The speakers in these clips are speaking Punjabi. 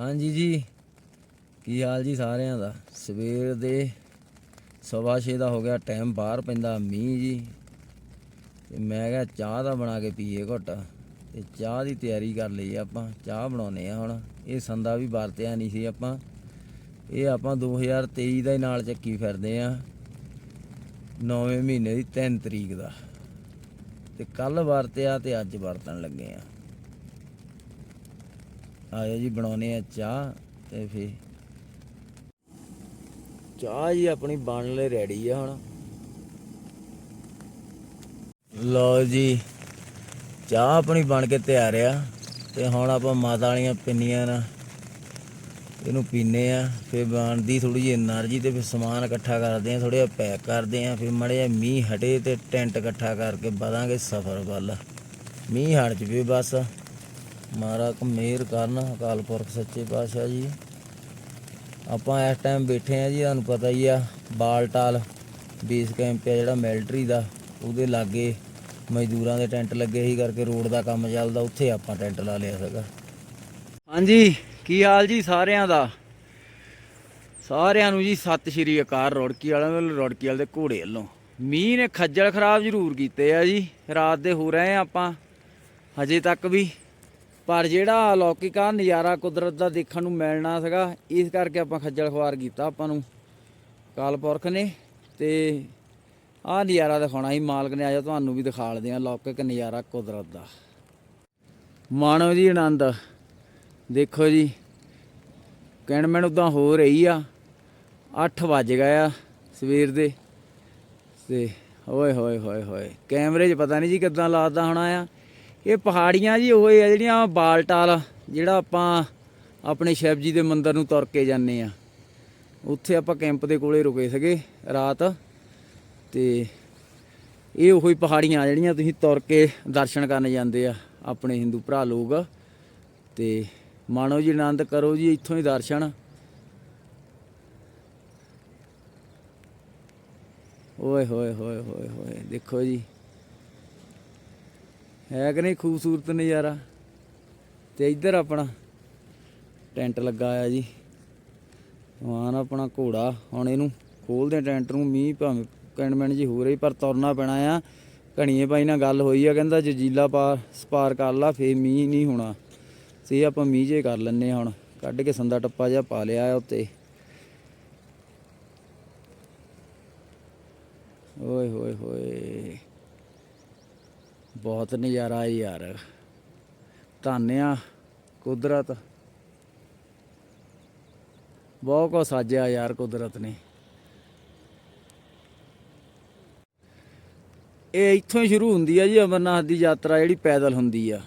ਹਾਂਜੀ ਜੀ। ਕੀ ਹਾਲ ਜੀ ਸਾਰਿਆਂ ਦਾ? ਸਵੇਰ ਦੇ ਸਵਾ ਛੇ ਦਾ ਹੋ ਗਿਆ ਟਾਈਮ ਬਾਹਰ ਪੈਂਦਾ, ਮੀਂਹ ਜੀ। ਤੇ ਮੈਂ ਕਿਹਾ ਚਾਹ ਦਾ ਬਣਾ ਕੇ ਪੀਏ ਘੁੱਟ। ਤੇ ਚਾਹ ਦੀ ਤਿਆਰੀ ਕਰ ਲਈ ਆਪਾਂ, ਚਾਹ ਬਣਾਉਨੇ ਆ ਹੁਣ। ਇਹ ਸੰਦਾ ਵੀ ਵਰਤਿਆ ਨਹੀਂ ਸੀ ਆਪਾਂ। ਇਹ ਆਪਾਂ 2023 ਦਾ ਹੀ ਨਾਲ ਚੱਕੀ ਫਿਰਦੇ ਆ 9ਵੇਂ ਮਹੀਨੇ ਦੀ 3 ਤਰੀਕ ਦਾ। ਤੇ ਕੱਲ ਵਰਤਿਆ ਤੇ ਅੱਜ ਵਰਤਣ ਲੱਗੇ ਆ ਆਇਓ ਜੀ ਬਣਾਉਨੇ ਆ ਚਾਹ ਤੇ ਫੇ ਚਾਹ ਜੀ ਆਪਣੀ ਬਣ ਲੈ ਰੈਡੀ ਆ ਹੁਣ। ਲਓ ਜੀ, ਚਾਹ ਆਪਣੀ ਬਣ ਕੇ ਤਿਆਰ ਆ ਤੇ ਹੁਣ ਆਪਾਂ ਮਾਤਾ ਵਾਲੀਆਂ ਪਿੰਨੀਆਂ ਨਾ ਇਹਨੂੰ ਪੀਨੇ ਆ। ਫਿਰ ਬਣਦੀ ਥੋੜੀ ਜਿਹੀ એનર્ਜੀ ਤੇ ਫਿਰ ਸਮਾਨ ਇਕੱਠਾ ਕਰਦੇ ਆ ਥੋੜੇ ਪੈਕ ਕਰਦੇ ਆ, ਫਿਰ ਮੜਿਆ ਮੀਂਹ ਹਟੇ ਤੇ ਟੈਂਟ ਇਕੱਠਾ ਕਰਕੇ ਵਧਾਂਗੇ ਸਫ਼ਰ ਵੱਲ। ਮੀਂਹ ਹਟ ਜਵੇ ਬਸ। ਮਹਾਰਾਜ ਮਿਹਰ ਕਰਨ, ਅਕਾਲ ਪੁਰਖ ਸੱਚੇ ਪਾਤਸ਼ਾਹ ਜੀ। ਆਪਾਂ ਇਸ ਟਾਈਮ ਬੈਠੇ ਆ ਜੀ, ਤੁਹਾਨੂੰ ਪਤਾ ਹੀ ਆ, ਬਾਲਟਾਲ, ਬੇਸ ਕੈਂਪ ਆ ਜਿਹੜਾ ਮਿਲਟਰੀ ਦਾ, ਉਹਦੇ ਲਾਗੇ ਮਜ਼ਦੂਰਾਂ ਦੇ ਟੈਂਟ ਲੱਗੇ ਸੀ ਕਰਕੇ ਰੋਡ ਦਾ ਕੰਮ ਚੱਲਦਾ, ਉੱਥੇ ਆਪਾਂ ਟੈਂਟ ਲਾ ਲਿਆ ਸੀਗਾ। ਹਾਂਜੀ, ਕੀ ਹਾਲ ਜੀ ਸਾਰਿਆਂ ਦਾ? ਸਾਰਿਆਂ ਨੂੰ ਜੀ ਸਤਿ ਸ਼੍ਰੀ ਅਕਾਲ ਰੋੜਕੀ ਵਾਲਿਆਂ ਵੱਲੋਂ ਰੋੜਕੀ ਵਾਲੇ ਦੇ ਘੋੜੇ ਵੱਲੋਂ। ਮੀਂਹ ਨੇ ਖੱਜਲ ਖਰਾਬ ਜ਼ਰੂਰ ਕੀਤੇ ਆ ਜੀ, ਰਾਤ ਦੇ ਹੋ ਰਹੇ ਆ ਆਪਾਂ, ਹਜੇ ਤੱਕ ਵੀ। ਪਰ ਜਿਹੜਾ ਅਲੌਕਿਕ ਅਲੌਕਿਕਾ ਨਜ਼ਾਰਾ ਕੁਦਰਤ ਦਾ ਦੇਖਣ ਨੂੰ ਮਿਲਣਾ ਸੀਗਾ, ਇਸ ਕਰਕੇ ਆਪਾਂ ਖੱਜਲ ਖਵਾਰ ਕੀਤਾ ਆਪਾਂ ਨੂੰ। ਕਾਲਪੁਰਖ ਨੇ ਤੇ ਆਹ ਨਜ਼ਾਰਾ ਦਿਖਾਉਣਾ ਸੀ, ਮਾਲਕ ਨੇ ਆਜਾ ਤੁਹਾਨੂੰ ਵੀ ਦਿਖਾਲਦੇ ਆ ਅਲੌਕਿਕ ਨਜ਼ਾਰਾ ਕੁਦਰਤ ਦਾ। ਮਾਣੋ ਜੀ ਆਨੰਦ, ਦੇਖੋ ਜੀ ਕੈਨਮੈਨ ਮੈਨੂੰ ਉਦਾਂ ਹੋ ਰਹੀ ਆ 8 ਵੱਜ ਗਏ ਆ ਸਵੇਰ ਦੇ। ਤੇ ਓਏ ਹੋਏ ਹੋਏ ਹੋਏ, ਕੈਮਰੇ 'ਚ ਪਤਾ ਨਹੀਂ ਜੀ ਕਿੱਦਾਂ ਲਾਦਾ ਹੋਣਾ ਆ। ਇਹ ਪਹਾੜੀਆਂ ਜੀ ਉਹ ਆ ਜਿਹੜੀਆਂ ਬਾਲਟਾਲ ਜਿਹੜਾ ਆਪਾਂ ਆਪਣੇ ਸ਼ਿਵ ਜੀ ਦੇ ਮੰਦਿਰ ਨੂੰ ਤੁਰ ਕੇ ਜਾਂਦੇ ਆ। ਉੱਥੇ ਆਪਾਂ ਕੈਂਪ ਦੇ ਕੋਲੇ ਰੁਕੇ ਸੀਗੇ ਰਾਤ। ਤੇ ਇਹ ਉਹੀ ਪਹਾੜੀਆਂ ਜਿਹੜੀਆਂ ਤੁਸੀਂ ਤੁਰ ਕੇ ਦਰਸ਼ਨ ਕਰਨ ਜਾਂਦੇ ਆ, ਆਪਣੇ ਹਿੰਦੂ ਭਰਾ ਲੋਕ। ਤੇ ਮਾਣੋ ਜੀ ਆਨੰਦ ਕਰੋ ਜੀ, ਇੱਥੋਂ ਹੀ ਦਰਸ਼ਨ। ਓਏ ਹੋਏ ਹੋਏ ਹੋਏ ਹੋਏ, ਦੇਖੋ ਜੀ। ਹੈ ਕਿ ਨਹੀਂ ਖੂਬਸੂਰਤ ਨਜ਼ਾਰਾ? ਤੇ ਇੱਧਰ ਆਪਣਾ ਟੈਂਟ ਲੱਗਾ ਆ ਜੀ। ਮਾਨ ਆਪਣਾ ਘੋੜਾ, ਹੁਣ ਇਹਨੂੰ ਖੋਲਦੇ ਆ ਟੈਂਟ ਨੂੰ, ਮੀਂਹ ਭਾਵੇਂ ਕੈਂਡਮੈਂਟ ਜੀ ਹੋ ਰਹੀ, ਪਰ ਤੁਰਨਾ ਪੈਣਾ ਆ। ਘਣੀਏ ਭਾਈ ਨਾਲ ਗੱਲ ਹੋਈ ਆ, ਕਹਿੰਦਾ ਜਜੀਲਾ ਪਾ ਸਪਾਰ ਕਰ ਲਾ ਫੇ ਮੀਂਹ ਨਹੀਂ ਹੋਣਾ। ਤੇ ਆਪਾਂ ਮੀਂਹ ਜੇ ਕਰ ਲੈਨੇ ਆ ਹੁਣ। ਕੱਢ ਕੇ ਸੰਦਾ ਟੱਪਾ ਜਿਹਾ ਪਾ ਲਿਆ ਉੱਤੇ। ਓਏ ਹੋਏ ਹੋਏ। ਬਹੁਤ ਨਜ਼ਾਰਾ ਹੈ ਯਾਰ। ਧੰਨਿਆ, ਕੁਦਰਤ। ਬਹੁਤ ਕੋ ਸਾਜਿਆ ਯਾਰ ਕੁਦਰਤ ਨੇ। ਇਹ ਇੱਥੋਂ ਹੀ ਸ਼ੁਰੂ ਹੁੰਦੀ ਆ ਜੀ ਅਮਰਨਾਥ ਦੀ ਯਾਤਰਾ, ਜਿਹੜੀ ਪੈਦਲ ਹੁੰਦੀ ਆ।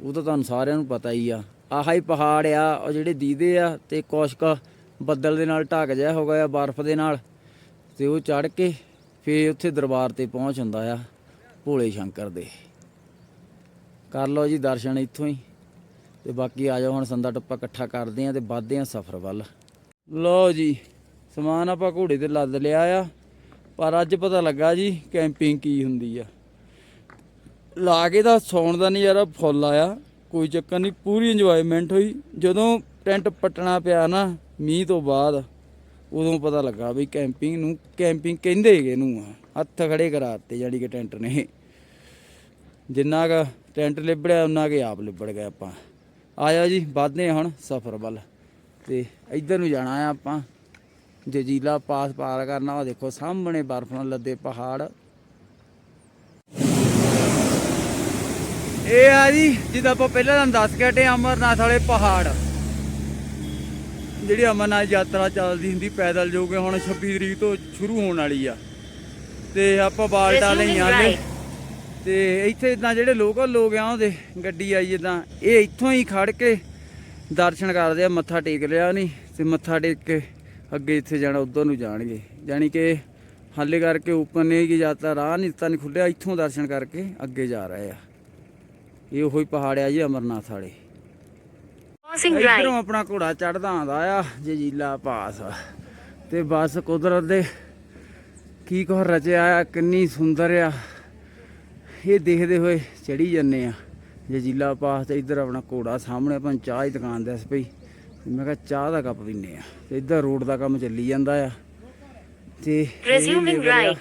ਉਹ ਤਾਂ ਤੁਹਾਨੂੰ ਸਾਰਿਆਂ ਨੂੰ ਪਤਾ ਹੀ ਆ। ਆਹਾ ਹੀ ਪਹਾੜ ਆ, ਉਹ ਜਿਹੜੇ ਦੀਦੇ ਆ ਤੇ ਕੁਛ ਕੁ ਬੱਦਲ ਦੇ ਨਾਲ ਢੱਕ ਜਿਹਾ ਹੋ ਗਿਆ ਬਰਫ਼ ਦੇ ਨਾਲ, ਤੇ ਉਹ ਚੜ ਕੇ ਫੇਰ ਉੱਥੇ ਦਰਬਾਰ ਤੇ ਪਹੁੰਚ ਹੁੰਦਾ ਆ ਭੋਲੇ ਸ਼ੰਕਰ ਦੇ। ਕਰ ਲਓ ਜੀ ਦਰਸ਼ਨ ਇੱਥੋਂ ਹੀ। ਤੇ ਬਾਕੀ ਆ ਜਾਓ ਹੁਣ ਸੰਦਾ ਟੱਪਾ ਇਕੱਠਾ ਕਰਦੇ ਆ ਤੇ ਵੱਧਦੇ ਆ ਸਫ਼ਰ ਵੱਲ। ਲਓ ਜੀ, ਸਮਾਨ ਆਪਾਂ ਘੋੜੇ ਤੇ ਲੱਦ ਲਿਆ ਆ। ਪਰ ਅੱਜ ਪਤਾ ਲੱਗਾ ਜੀ ਕੈਂਪਿੰਗ ਕੀ ਹੁੰਦੀ ਆ। ਲਾ ਕੇ ਤਾਂ ਸੌਣ ਦਾ ਨਜ਼ਾਰਾ ਫੁੱਲ ਆਇਆ। ਕੋਈ ਚੱਕਰ ਨਹੀਂ, ਪੂਰੀ ਇੰਜੋਇਮੈਂਟ ਹੋਈ। ਜਦੋਂ ਟੈਂਟ ਪੱਟਣਾ ਪਿਆ ਨਾ ਮੀਂਹ ਤੋਂ ਬਾਅਦ, ਉਦੋਂ ਪਤਾ ਲੱਗਾ ਵੀ ਕੈਂਪਿੰਗ ਨੂੰ, ਕੈਂਪਿੰਗ ਕਹਿੰਦੇ ਹੈਗੇ ਨੂੰ ਆ। ਹੱਥ ਖੜੇ ਕਰਾਤੇ ਜਾਨੀ ਕਿ ਟੈਂਟ ਨੇ। ਜਿੰਨਾ ਕ ਟੈਂਟ ਲਿਬੜਿਆ ਉਹਨਾਂ ਕੇ ਆਪ ਲਿਬੜ ਗਏ ਆਪਾਂ। ਆਇਆ ਜੀ ਵੱਧਦੇ ਹਾਂ ਹੁਣ ਸਫ਼ਰ ਵੱਲ। ਤੇ ਇੱਧਰ ਨੂੰ ਜਾਣਾ ਆ ਆਪਾਂ। ਜਜੀਲਾ ਪਾਸ ਪਾਰ ਕਰਨਾ ਉਹ ਦੇਖੋ ਸਾਹਮਣੇ ਬਰਫ਼ ਨਾਲ ਲੱਦੇ ਪਹਾੜ। ਇਹ ਆ ਜੀ ਜਿੱਦਾਂ ਆਪਾਂ ਪਹਿਲਾਂ ਤੁਹਾਨੂੰ ਦੱਸ ਕੇ ਹਟੇ ਅਮਰਨਾਥ ਵਾਲੇ ਪਹਾੜ। ਜਿਹੜੀ ਅਮਰਨਾਥ ਯਾਤਰਾ ਚੱਲਦੀ ਹੁੰਦੀ ਪੈਦਲ ਜੋ ਕਿ ਹੁਣ 26 ਤਰੀਕ ਤੋਂ ਸ਼ੁਰੂ ਹੋਣ ਵਾਲੀ ਆ। ਤੇ ਆਪਾਂ ਬਾਲਟਾ ਲਈ ਆਲੇ ਤੇ ਇੱਥੇ ਇਦਾਂ ਜਿਹੜੇ ਲੋਕ ਆ ਉਹਦੇ ਗੱਡੀ ਆਈ ਜਿੱਦਾਂ ਇਹ ਇੱਥੋਂ ਹੀ ਖੜ ਕੇ ਦਰਸ਼ਨ ਕਰਦੇ ਆ ਮੱਥਾ ਟੇਕ ਲਿਆ ਨਹੀਂ ਤੇ ਮੱਥਾ ਟੇਕ ਕੇ ਅੱਗੇ ਇੱਥੇ ਜਾਣਾ ਉਧਰ ਨੂੰ ਜਾਣਗੇ। ਯਾਨੀ ਕਿ ਹਾਲੇ ਕਰਕੇ ਉੱਪਰ ਨੇ ਕੀ ਯਾਤਰਾ ਰਾਹ ਨਹੀਂ ਤਾਂ ਨਹੀਂ ਖੁੱਲਿਆ ਇੱਥੋਂ ਦਰਸ਼ਨ ਕਰਕੇ ਅੱਗੇ ਜਾ ਰਹੇ ਆ। ਇਹ ਉਹੀ ਪਹਾੜ ਆ ਜੀ ਅਮਰਨਾਥ ਵਾਲੇ. ਇਧਰੋਂ ਆਪਣਾ ਘੋੜਾ ਚੜਦਾ ਆਂਦਾ ਆ ਜਜੀਲਾ ਪਾਸ। ਤੇ ਬਸ ਕੁਦਰਤ ਦੇ ਕੀ ਕੁਝ ਰਚਿਆ ਆ ਕਿੰਨੀ ਸੁੰਦਰ ਆ। ਇਹ ਦੇਖਦੇ ਹੋਏ ਚੜੀ ਜੰਨੇ ਆ। ਜਜੀਲਾ ਪਾਸ ਤੇ ਇਧਰ ਆਪਣਾ ਘੋੜਾ ਸਾਹਮਣੇ ਆਪਾਂ ਚਾਹ ਦੀ ਦੁਕਾਨ ਦੱਸ ਪਈ। ਮੈਂ ਕਿਹਾ ਚਾਹ ਦਾ ਕੱਪ ਪੀਨੇ ਆ। ਤੇ ਇੱਧਰ ਰੋਡ ਦਾ ਕੰਮ ਚੱਲੀ ਜਾਂਦਾ ਆ। ਤੇ ਇਹ Resuming labor ਆ, right.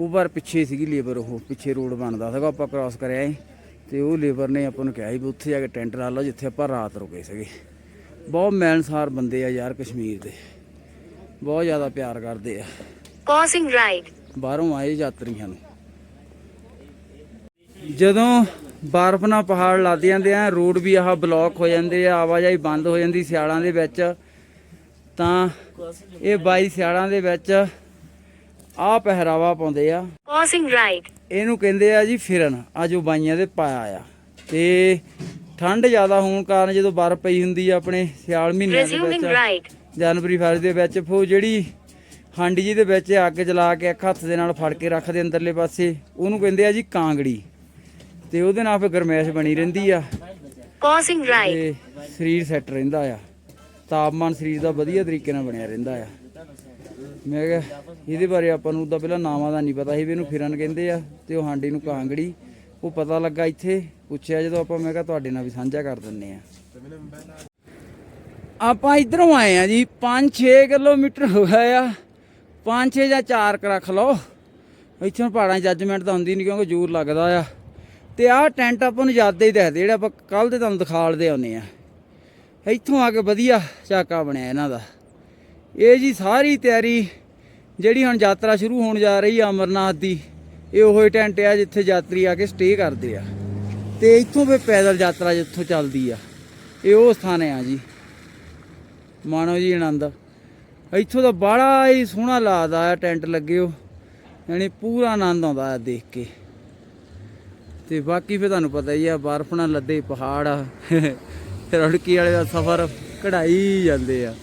ਉਹ ਪਰ ਪਿੱਛੇ ਸੀਗੀ ਲੇਬਰ ਉਹ ਪਿੱਛੇ ਰੋਡ ਬਣਦਾ ਸੀਗਾ ਆਪਾਂ ਕ੍ਰਾਸ ਕਰਿਆ ਸੀ। ਤੇ ਉਹ ਲੇਬਰ ਨੇ ਆਪਾਂ ਨੂੰ ਕਿਹਾ ਸੀ ਵੀ ਉੱਥੇ ਜਾ ਕੇ ਟੈਂਟ ਲਾ ਲਓ ਜਿੱਥੇ ਆਪਾਂ ਰਾਤ ਰੁਕੇ ਸੀਗੇ। ਬਹੁਤ ਮਿਲਣਸਾਰ ਬੰਦੇ ਆ ਯਾਰ ਕਸ਼ਮੀਰ ਦੇ। ਬਹੁਤ ਜ਼ਿਆਦਾ ਪਿਆਰ ਕਰਦੇ ਆ। Crossing right. ਬਾਹਰੋਂ ਆਏ ਯਾਤਰੀਆਂ ਨੂੰ। ਜਦੋਂ ਬਰਫ਼ ਨਾਲ ਪਹਾੜ ਲੱਦ ਜਾਂਦੇ ਆ ਰੋਡ ਵੀ ਆਹ ਬਲੌਕ ਹੋ ਜਾਂਦੇ ਆ ਆਵਾਜਾਈ ਬੰਦ ਹੋ ਜਾਂਦੀ ਸਿਆਲਾਂ ਦੇ ਵਿੱਚ ਤਾਂ ਇਹ ਬਾਈ ਸਿਆਲਾਂ ਦੇ ਵਿੱਚ ਆਹ ਪਹਿਰਾਵਾ ਪਾਉਂਦੇ ਆ Crossing right. ਇਹਨੂੰ ਕਹਿੰਦੇ ਆ ਜੀ ਫਿਰਨ ਆ ਜੋ ਬਾਈਆਂ ਦੇ ਪਾਇਆ ਆ ਤੇ ਠੰਡ ਜ਼ਿਆਦਾ ਹੋਣ ਕਾਰਨ ਜਦੋਂ ਬਰਫ਼ ਪਈ ਹੁੰਦੀ ਆ ਆਪਣੇ ਸਿਆਲ ਮਹੀਨਿਆਂ ਦੇ ਵਿੱਚ. ਜਨਵਰੀ ਫਰਵਰੀ ਦੇ ਵਿੱਚ ਫੋ ਜਿਹੜੀ ਹਾਂਡੀ ਜੀ ਦੇ ਵਿੱਚ ਅੱਗ ਜਲਾ ਕੇ ਇੱਕ ਹੱਥ ਦੇ ਨਾਲ ਫੜ ਕੇ ਰੱਖਦੇ ਅੰਦਰਲੇ ਪਾਸੇ ਉਹਨੂੰ ਕਹਿੰਦੇ ਆ ਜੀ ਕਾਂਗੜੀ ਤੇ ਉਹਦੇ ਨਾਲ ਫਿਰ ਗਰਮੈਸ਼ ਬਣੀ ਰਹਿੰਦੀ ਆ। Right. ਤੇ ਸਰੀਰ ਸੈੱਟ ਰਹਿੰਦਾ ਆ। ਤਾਪਮਾਨ ਸਰੀਰ ਦਾ ਵਧੀਆ ਤਰੀਕੇ ਨਾਲ ਬਣਿਆ ਰਹਿੰਦਾ ਆ। ਮੈਂ ਕਿਹਾ ਇਹਦੇ ਬਾਰੇ ਆਪਾਂ ਨੂੰ ਤਾਂ ਪਹਿਲਾਂ ਨਾਵਾਂ ਦਾ ਨਹੀਂ ਪਤਾ ਸੀ ਵੀ ਇਹਨੂੰ ਫਿਰਨ ਕਹਿੰਦੇ ਆ ਤੇ ਉਹ ਹਾਂਡੀ ਨੂੰ ਕਾਂਗੜੀ ਉਹ ਪਤਾ ਲੱਗਾ ਇੱਥੇ। ਪੁੱਛਿਆ ਜਦੋਂ ਆਪਾਂ ਮੈਂ ਕਿਹਾ ਤੁਹਾਡੇ ਨਾਲ ਵੀ ਸਾਂਝਾ ਕਰ ਦਿੰਨੇ ਆ। ਆਪਾਂ ਇਧਰੋਂ ਆਏ ਆ ਜੀ 5-6 ਕਿਲੋਮੀਟਰ ਹੋ ਗਿਆ ਆ। 5-6 ਜਾਂ 4 ਕ ਰੱਖ ਲਓ। ਇੱਥੋਂ ਪਹਾੜਾਂ ਜੱਜਮੈਂਟ ਤਾਂ ਹੁੰਦੀ ਨਹੀਂ ਕਿਉਂਕਿ ਜ਼ੋਰ ਲੱਗਦਾ ਆ। ਤੇ ਆਹ ਟੈਂਟ ਆਪਾਂ ਨੂੰ ਜ਼ਿਆਦਾ ਹੀ ਦੱਸਦੇ, ਜਿਹੜਾ ਆਪਾਂ ਕੱਲ ਦੇ ਤੁਹਾਨੂੰ ਦਿਖਾਲਦੇ ਆਉਨੇ ਆ ਇੱਥੋਂ ਆ ਕੇ ਵਧੀਆ ਚਾਕਾ ਬਣਿਆ ਇਹਨਾਂ ਦਾ। ਇਹ ਜੀ ਸਾਰੀ ਤਿਆਰੀ ਜਿਹੜੀ ਹੁਣ ਯਾਤਰਾ ਸ਼ੁਰੂ ਹੋਣ ਜਾ ਰਹੀ ਆ ਅਮਰਨਾਥ ਦੀ, ਇਹ ਉਹੀ ਟੈਂਟ ਆ ਜਿੱਥੇ ਯਾਤਰੀ ਆ ਕੇ ਸਟੇ ਕਰਦੇ ਆ। ਤੇ ਇੱਥੋਂ ਫਿਰ ਪੈਦਲ ਯਾਤਰਾ ਜਿੱਥੋਂ ਚੱਲਦੀ ਆ, ਇਹ ਉਹ ਸਥਾਨ ਆ ਜੀ। ਮਾਣੋ ਜੀ ਆਨੰਦ। ਇੱਥੋਂ ਦਾ ਬੜਾ ਹੀ ਸੋਹਣਾ ਲੱਗਦਾ ਆ, ਟੈਂਟ ਲੱਗੇ ਹੋ। ਯਾਨੀ ਪੂਰਾ ਆਨੰਦ ਆਉਂਦਾ ਆ ਦੇਖ ਕੇ। ਤੇ ਬਾਕੀ ਫਿਰ ਤੁਹਾਨੂੰ ਪਤਾ ਹੀ ਆ ਬਰਫ਼ ਨਾਲ ਲੱਦੇ ਪਹਾੜ ਆ। ਰੜਕੀ ਵਾਲੇ ਦਾ ਸਫ਼ਰ ਕਢਾਈ ਜਾਂਦੇ ਆ।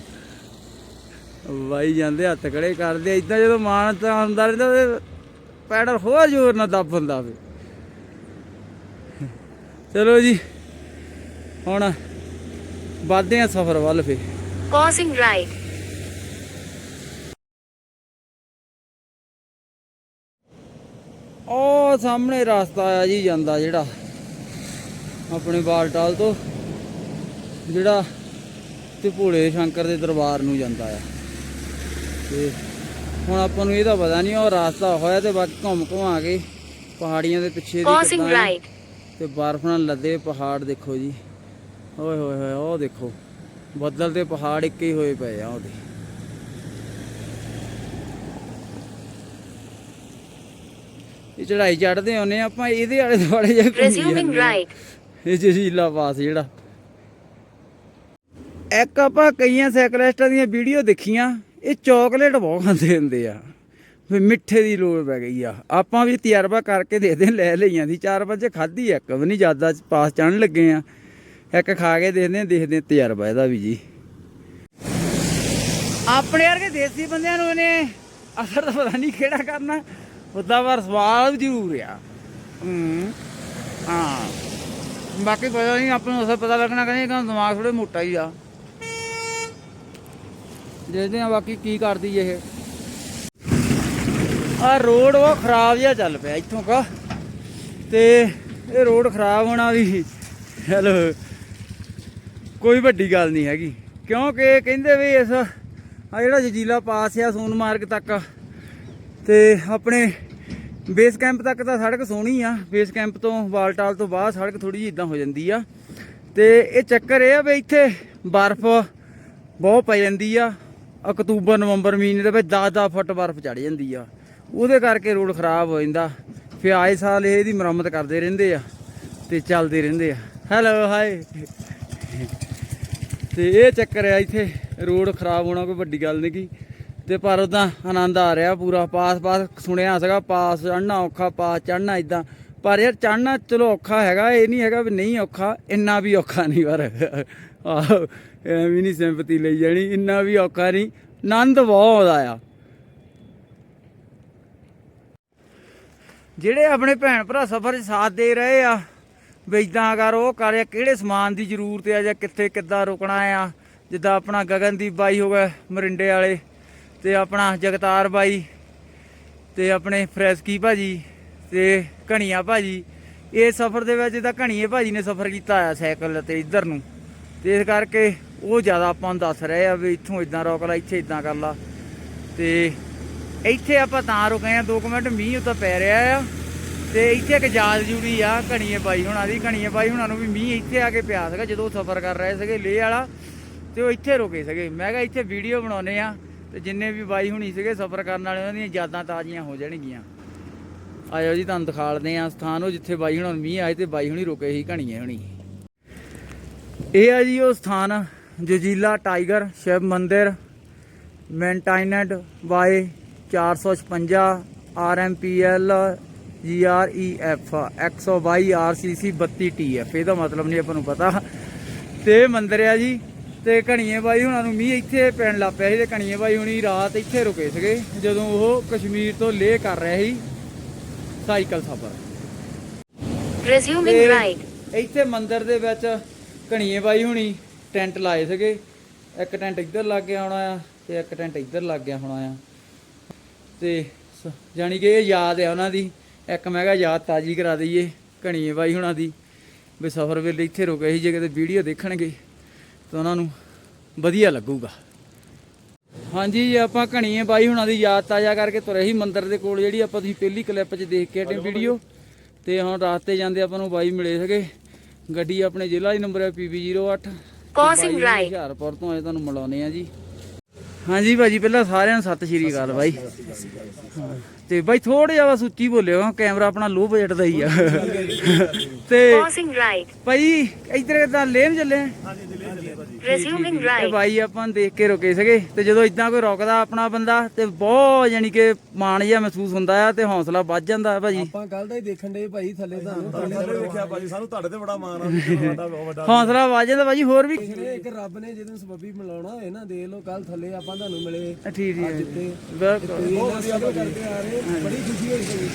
ਵਾਈ ਜਾਂਦੇ ਹੱਥ ਖੜੇ ਕਰਦੇ ਇਦਾਂ ਜਦੋਂ ਮਾਨ ਤਾਂ ਆਉਂਦਾ ਰਹਿੰਦਾ ਪੈਡਲ ਹੋਰ ਜ਼ੋਰ ਨਾਲ ਦੱਬ ਹੁੰਦਾ ਵੇ। ਚਲੋ ਜੀ, ਹੁਣ ਵੱਧਦੇ ਆ ਸਫ਼ਰ ਵੱਲ ਫੇ Crossing right. ਉਹ ਸਾਹਮਣੇ ਰਸਤਾ ਆ ਜੀ ਜਾਂਦਾ ਜਿਹੜਾ ਆਪਣੇ ਬਾਲਟਾਲ ਤੋਂ ਜਿਹੜਾ ਤੇ ਭੋਲੇ ਸ਼ੰਕਰ ਦੇ ਦਰਬਾਰ ਨੂੰ ਜਾਂਦਾ ਆ। ਤੇ ਹੁਣ ਆਪਾਂ ਨੂੰ ਇਹਦਾ ਪਤਾ ਨਹੀਂ ਉਹ ਰਸਤਾ ਹੋਇਆ ਤੇ ਬਾਕੀ ਘੁੰਮ ਘੁਮਾ ਕੇ ਪਹਾੜੀਆਂ ਦੇ ਪਿੱਛੇ ਦੀ ਕਿੱਦਾਂ. ਤੇ ਬਰਫ਼ ਨਾਲ ਲੱਦੇ ਪਹਾੜ ਦੇਖੋ ਜੀ। ਓਏ ਹੋਏ ਹੋਏ ਉਹ ਦੇਖੋ। ਬੱਦਲ ਤੇ ਪਹਾੜ ਇੱਕ ਹੀ ਹੋਏ ਪਏ ਆ ਉਹਦੇ। ਇਹ ਚੜਾਈ ਚੜਦੇ ਆਉਨੇ ਆਪਾਂ ਇਹਦੇ ਆਲੇ ਦੁਆਲੇ ਜਾ Resuming right. ਇਹ ਜਜ਼ੀਲਾ ਪਾਸ ਜਿਹੜਾ। ਇੱਕ ਆਪਾਂ ਕਈਆਂ ਸਾਈਕਲਿਸਟਾਂ ਦੀਆਂ ਵੀਡੀਓ ਦੇਖੀਆਂ ਇਹ ਚਾਕਲੇਟ ਬਹੁਤ ਖਾਂਦੇ ਹੁੰਦੇ ਆ। ਵੀ ਮਿੱਠੇ ਦੀ ਲੋੜ ਪੈ ਗਈ ਆ। ਆਪਾਂ ਵੀ ਤਜਰਬਾ ਕਰਕੇ ਦੇਖਦੇ ਲੈ ਲਈਆਂ ਦੀ ਚਾਰ ਪੰਜ ਖਾਧੀ ਇੱਕ ਵੀ ਨਹੀਂ ਜ਼ਿਆਦਾ ਪਾਸ ਚੜਨ ਲੱਗੇ ਆ। ਇੱਕ ਖਾ ਕੇ ਦੇਖਦੇ ਦੇਖਦੇ ਤਜਰਬਾ ਇਹਦਾ ਵੀ ਜੀ। ਆਪਣੇ ਵਰਗੇ ਦੇਸੀ ਬੰਦਿਆਂ ਨੂੰ ਇਹਨੇ ਅਸਰ ਤਾਂ ਪਤਾ ਨਹੀਂ ਕਿਹੜਾ ਕਰਨਾ। ਉਦਾਂ ਪਰ ਸਵਾਦ ਜ਼ਰੂਰ ਆ। ਹੂੰ। ਹਾਂ। ਬਾਕੀ ਪਤਾ ਨਹੀਂ ਆਪਾਂ ਨੂੰ ਅਸਰ ਪਤਾ ਲੱਗਣਾ ਕਹਿੰਦੇ ਕਿ ਦਿਮਾਗ ਥੋੜੇ ਮੋਟਾ ਹੀ ਆ। ਦੇਖਦੇ ਆ ਬਾਕੀ ਕੀ ਕਰਦੀ ਇਹ। ਆ ਰੋਡ ਉਹ ਖਰਾਬ ਜਿਹਾ ਚੱਲ ਪਿਆ ਇੱਥੋਂ ਕਾ। ਤੇ ਇਹ ਰੋਡ ਖਰਾਬ ਹੋਣਾ ਵੀ ਚਲੋ ਕੋਈ ਵੱਡੀ ਗੱਲ ਨਹੀਂ ਹੈਗੀ। ਕਿਉਂਕਿ ਕਹਿੰਦੇ ਵੀ ਇਸ ਆ ਜਿਹੜਾ ਜਜੀਲਾ ਪਾਸ ਆ ਸੋਨਮਾਰਗ ਤੱਕ। ਤੇ ਆਪਣੇ ਬੇਸ ਕੈਂਪ ਤੱਕ ਤਾਂ ਸੜਕ ਸੋਹਣੀ ਆ, ਬੇਸ ਕੈਂਪ ਤੋਂ ਵਾਲਟਾਲ ਤੋਂ ਬਾਅਦ ਸੜਕ ਥੋੜੀ ਜਿਹੀ ਇਦਾਂ ਹੋ ਜਾਂਦੀ ਆ। ਤੇ ਇਹ ਚੱਕਰ ਇਹ ਆ ਵੀ ਇੱਥੇ ਬਰਫ਼ ਬਹੁਤ ਪੈ ਜਾਂਦੀ ਆ, ਅਕਤੂਬਰ, ਨਵੰਬਰ ਮਹੀਨੇ ਦੇ ਵਿੱਚ 10-10 ਫੁੱਟ ਬਰਫ਼ ਚੜ ਜਾਂਦੀ ਆ। ਉਹਦੇ ਕਰਕੇ ਰੋਡ ਖਰਾਬ ਹੋ ਜਾਂਦਾ। ਫਿਰ ਆਏ ਸਾਲ ਇਹ ਇਹਦੀ ਮੁਰੰਮਤ ਕਰਦੇ ਰਹਿੰਦੇ ਆ ਤੇ ਚੱਲਦੇ ਰਹਿੰਦੇ ਆ। ਹੈਲੋ ਹਾਏ ਤੇ ਇਹ ਚੱਕਰ ਆ ਇੱਥੇ, ਰੋਡ ਖਰਾਬ ਹੋਣਾ ਕੋਈ ਵੱਡੀ ਗੱਲ ਨਹੀਂ ਕੀ ਤੇ ਪਰ ਉਦਾਂ ਆਨੰਦ ਆ ਰਿਹਾ ਪੂਰਾ, ਪਾਸ ਪਾਸ ਸੁਣਿਆ ਸੀਗਾ, ਪਾਸ ਚੜਨਾ ਔਖਾ, ਪਾਸ ਚੜਨਾ ਇਦਾਂ ਪਰ ਯਾਰ ਚੜਨਾ ਚਲੋ ਔਖਾ ਹੈਗਾ, ਇਹ ਨਹੀਂ ਹੈਗਾ ਵੀ ਨਹੀਂ ਔਖਾ, ਇੰਨਾ ਵੀ ਔਖਾ ਨਹੀਂ ਪਰ। ਆਹੋ, ਐਵੇਂ ਨਹੀਂ ਸਿੰਪਤੀ ਲਈ ਜਾਣੀ, ਇੰਨਾ ਵੀ ਔਖਾ ਨਹੀਂ, ਆਨੰਦ ਬਹੁਤ ਆਉਂਦਾ ਆ ਜਿਹੜੇ ਆਪਣੇ ਭੈਣ ਭਰਾ ਸਫ਼ਰ 'ਚ ਸਾਥ ਦੇ ਰਹੇ ਆ, ਵੀ ਇਦਾਂ ਕਰ, ਉਹ ਕਰ, ਜਾਂ ਕਿਹੜੇ ਸਮਾਨ ਦੀ ਜ਼ਰੂਰਤ ਆ, ਜਾਂ ਕਿੱਥੇ ਕਿੱਦਾਂ ਰੁਕਣਾ ਆ, ਜਿੱਦਾਂ ਆਪਣਾ ਗਗਨਦੀਪ ਬਾਈ ਹੋ ਗਿਆ, ਮਰਿੰਡੇ ਵਾਲੇ। ਤੇ ਆਪਣਾ ਜਗਤਾਰ ਬਾਈ ਤੇ ਆਪਣੇ ਫਰੈਸਕੀ ਭਾਜੀ ਤੇ ਘਣੀਆ ਭਾਜੀ। ਇਹ ਸਫ਼ਰ ਦੇ ਵਿੱਚ ਤਾਂ ਘਣੀਏ ਭਾਜੀ ਨੇ ਸਫ਼ਰ ਕੀਤਾ ਆ ਸਾਈਕਲ ਤੇ ਇੱਧਰ ਨੂੰ। ਤੇ ਇਸ ਕਰਕੇ ਉਹ ਜ਼ਿਆਦਾ ਆਪਾਂ ਨੂੰ ਦੱਸ ਰਹੇ ਆ ਵੀ ਇੱਥੋਂ ਇਦਾਂ ਰੋਕ ਲਾ, ਇੱਥੇ ਇਦਾਂ ਕਰ ਲਾ। ਤੇ ਇੱਥੇ ਆਪਾਂ ਤਾਂ ਰੁਕੇ ਆ 2 ਮਿੰਟ ਮੀਂਹ ਉੱਤੇ ਪੈ ਰਿਹਾ ਆ। ਤੇ ਇੱਥੇ ਇੱਕ ਯਾਦ ਜੁੜੀ ਆ, ਘਣੀਏ ਬਾਈ ਹੁਣਾਂ ਦੀ। ਘਣੀਏ ਬਾਈ ਹੁਣਾਂ ਨੂੰ ਵੀ ਮੀਂਹ ਇੱਥੇ ਆ ਕੇ ਪਿਆ ਸੀਗਾ ਜਦੋਂ ਸਫ਼ਰ ਕਰ ਰਹੇ ਸੀਗੇ ਲੇਹ ਵਾਲਾ। ਤੇ ਉਹ ਇੱਥੇ ਰੁਕੇ ਸੀਗੇ। ਮੈਂ ਕਿਹਾ ਇੱਥੇ ਵੀਡੀਓ ਬਣਾਉਨੇ ਆ। ਤੇ ਜਿੰਨੇ ਵੀ ਬਾਈ ਹੁਣੀ ਸੀਗੇ ਸਫ਼ਰ ਕਰਨ ਵਾਲੇ, ਉਹਨਾਂ ਦੀਆਂ ਯਾਦਾਂ ਤਾਜ਼ੀਆਂ ਹੋ ਜਾਣਗੀਆਂ। ਆਇਓ ਜੀ, ਤੁਹਾਨੂੰ ਦਿਖਾਲਦੇ ਆ ਸਥਾਨ, ਉਹ ਜਿੱਥੇ ਬਾਈ ਹੁਣਾਂ ਮੀਂਹ ਆਏ ਤੇ ਬਾਈ ਹੁਣੀ ਰੁਕੇ ਸੀ ਘਣੀਏ ਹੁਣੀ। ਇਹ ਆ ਜੀ ਉਹ ਸਥਾਨ, ਜਜੀਲਾ ਟਾਈਗਰ, ਸ਼ਿਵ ਮੰਦਿਰ ਮੇਨਟੇਨਡ ਬਾਈ 456 ਆਰਐਮਪੀਐਲ, ਜੀਆਰਈਐਫ 122 ਆਰਸੀਸੀ 32ਟੀਐਫ ਇਹਦਾ ਮਤਲਬ ਨਹੀਂ ਆਪਾਂ ਨੂੰ ਪਤਾ। ਤੇ ਇਹ ਮੰਦਿਰ ਆ ਜੀ ਤੇ ਘਣੀਏ ਬਾਈ ਹੁਣਾਂ ਨੂੰ ਮੀਂਹ ਇੱਥੇ ਪੈਣ ਲੱਗ ਪਿਆ ਸੀ ਤੇ ਘਣੀਏ ਬਾਈ ਹੁਣੀ ਰਾਤ ਇੱਥੇ ਰੁਕੇ ਸੀਗੇ ਜਦੋਂ ਉਹ ਕਸ਼ਮੀਰ ਤੋਂ ਲੇਹ ਕਰ ਰਹੇ ਸੀ ਸਾਈਕਲ ਸਫ਼ਰ ਤੇ right. ਇੱਥੇ ਮੰਦਿਰ ਦੇ ਵਿੱਚ ਘਣੀਏ ਬਾਈ ਹੁਣੀ ਟੈਂਟ ਲਾਏ ਸੀਗੇ ਇੱਕ ਟੈਂਟ ਇੱਧਰ ਲੱਗ ਗਿਆ ਹੋਣਾ ਆ ਤੇ ਇੱਕ ਟੈਂਟ ਇੱਧਰ ਲੱਗ ਗਿਆ ਹੋਣਾ ਆ। ਤੇ ਜਾਣੀ ਕਿ ਇਹ ਯਾਦ ਹੈ ਉਹਨਾਂ ਦੀ ਇੱਕ ਮੈਂ ਕਿਹਾ ਯਾਦ ਤਾਜ਼ੀ ਕਰਾ ਦਈਏ ਘਣੀਏ ਬਾਈ ਹੁਣਾਂ ਦੀ ਵੀ ਸਫ਼ਰ ਵੇਲੇ ਇੱਥੇ ਰੁਕੇ ਸੀ ਜੇ ਕਿਤੇ ਵੀਡੀਓ ਦੇਖਣਗੇ। ਤਾਂ ਉਹਨਾਂ ਨੂੰ ਵਧੀਆ ਲੱਗੂਗਾ। ਹਾਂਜੀ ਜੀ ਆਪਾਂ ਘਣੀਏ ਬਾਈ ਹੁਣਾਂ ਦੀ ਯਾਦ ਤਾਜ਼ਾ ਕਰਕੇ ਤੁਰੇ ਸੀ ਮੰਦਿਰ ਦੇ ਕੋਲ ਜਿਹੜੀ ਆਪਾਂ ਤੁਸੀਂ ਪਹਿਲੀ ਕਲਿੱਪ 'ਚ ਦੇਖ ਕੇ ਹਟੇ ਵੀਡੀਓ ਤੇ ਹੁਣ ਰਾਸਤੇ ਜਾਂਦੇ ਆਪਾਂ ਨੂੰ ਬਾਈ ਮਿਲੇ ਸੀਗੇ। ਗੱਡੀ ਆਪਣੇ ਜ਼ਿਲ੍ਹਾ ਦੀ ਨੰਬਰ ਹੈ PB08 Crossing right. ਹੁਸ਼ਿਆਰਪੁਰ ਤੋਂ ਆਏ ਤੁਹਾਨੂੰ ਮਿਲਾਉਣੇ ਆ ਜੀ। ਹਾਂਜੀ ਭਾਜੀ ਪਹਿਲਾਂ ਸਾਰਿਆਂ ਨੂੰ ਸਤਿ ਸ਼੍ਰੀ ਅਕਾਲ ਬਾਈ। ਹਾਂ, ਤੇ ਬਾਈ ਥੋੜਾ ਜਿਹਾ ਬਸ ਉੱਚੀ ਬੋਲਿਓ ਕੈਮਰਾ ਆਪਣਾ ਲੋ ਬਜਟ ਦਾ ਹੀ ਆ। ਤੇ Crossing right. ਭਾਈ ਇੱਧਰ ਕਿਦਾਂ ਲੇਨ ਚੱਲੇ? ਆ? Resuming ਤੇ. ਬਾਈ ਆਪਾਂ ਦੇਖ ਕੇ ਰੁਕੇ ਸੀਗੇ ਤੇ ਜਦੋਂ ਇਦਾਂ ਕੋਈ ਰੁਕਦਾ ਆਪਣਾ ਬੰਦਾ ਤੇ ਬਹੁਤ ਯਾਨੀ ਕਿ ਮਾਣ ਜਿਹਾ ਮਹਿਸੂਸ ਹੁੰਦਾ ਆ ਤੇ ਹੌਸਲਾ ਵੱਧ ਜਾਂਦਾ ਭਾਜੀ। ਆਪਾਂ ਕੱਲ ਦਾ ਹੀ ਦੇਖਣ ਦੇ ਭਾਈ ਥੱਲੇ ਤੁਹਾਨੂੰ ਥੱਲੇ ਵੇਖਿਆ ਭਾਜੀ ਸਾਨੂੰ ਤੁਹਾਡੇ ਤੇ ਬੜਾ ਮਾਣ ਆ। ਵੀ ਤੁਹਾਡਾ ਬਹੁਤ ਵੱਡਾ ਹੌਸਲਾ ਵੱਧ ਜਾਂਦਾ ਭਾਜੀ ਹੋਰ ਵੀ ਜਿਹੜੇ ਇੱਕ ਰੱਬ ਨੇ ਜਦੋਂ ਸਬੱਬੀ ਮਿਲਾਉਣਾ ਹੋਏ ਨਾ ਦੇਖ ਲਓ ਕੱਲ ਥੱਲੇ ਆਪਾਂ ਤੁਹਾਨੂੰ ਮਿਲੇ। ਠੀਕ ਠੀਕ। ਹੈ ਜੀ। ਤੇ ਬਿਲਕੁਲ ਬਹੁਤ ਵਧੀਆ ਕਰਦੇ ਆ ਰਹੇ ਬੜੀ ਖੁਸ਼ੀ ਹੋਈ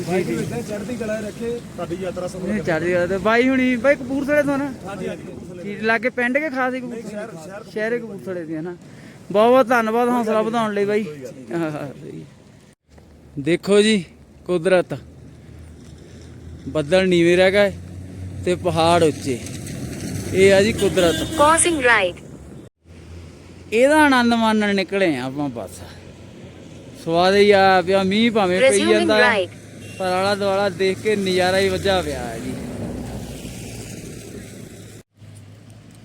ਭਾਈ ਭਾਈ ਨੂੰ ਇਦਾਂ ਚੜ੍ਹਦੀ ਕਲਾ ਰੱਖੇ। ਤੁਹਾਡੀ ਯਾਤਰਾ ਸਫਲ ਚੜ੍ਹਦੀ ਗੱਲ ਤੇ ਬਾਈ ਹੁਣੀ ਬਾਈ ਕਪੂਰਥਲੇ ਤੋਂ ਨਾ? ਹਾਂਜੀ ਹਾਂਜੀ ਠੀਕ ਲਾਗੇ ਪਿੰਡ ਕੇ ਖਾਸ ਹੀ ਕਪੂਰਥਲੇ ਸ਼ਹਿਰ ਕਪੂਰਥਲੇ ਦੀ ਹੈ ਨਾ ਬਹੁਤ ਬਹੁਤ ਧੰਨਵਾਦ ਹੌਸਲਾ ਵਧਾਉਣ ਲਈ ਬਾਈ। ਦੇਖੋ ਜੀ ਕੁਦਰਤ। ਬੱਦਲ ਨੀਵੇਂ ਰਹਿ ਗਏ ਤੇ ਪਹਾੜ ਉੱਚੇ। ਇਹ ਆ ਜੀ ਕੁਦਰਤ। Crossing right. ਇਹਦਾ ਆਨੰਦ ਮਾਣਨ ਨਿਕਲੇ ਆ ਆਪਾਂ ਬਸ। ਸਵਾਦ ਹੀ ਆ ਪਿਆ ਮੀਂਹ ਭਾਵੇਂ ਪਈ ਜਾਂਦਾ. ਪਰ ਆਲਾ ਦੁਆਲਾ ਦੇਖ ਕੇ ਨਜ਼ਾਰਾ ਹੀ ਵੱਜਾ ਪਿਆ ਜੀ।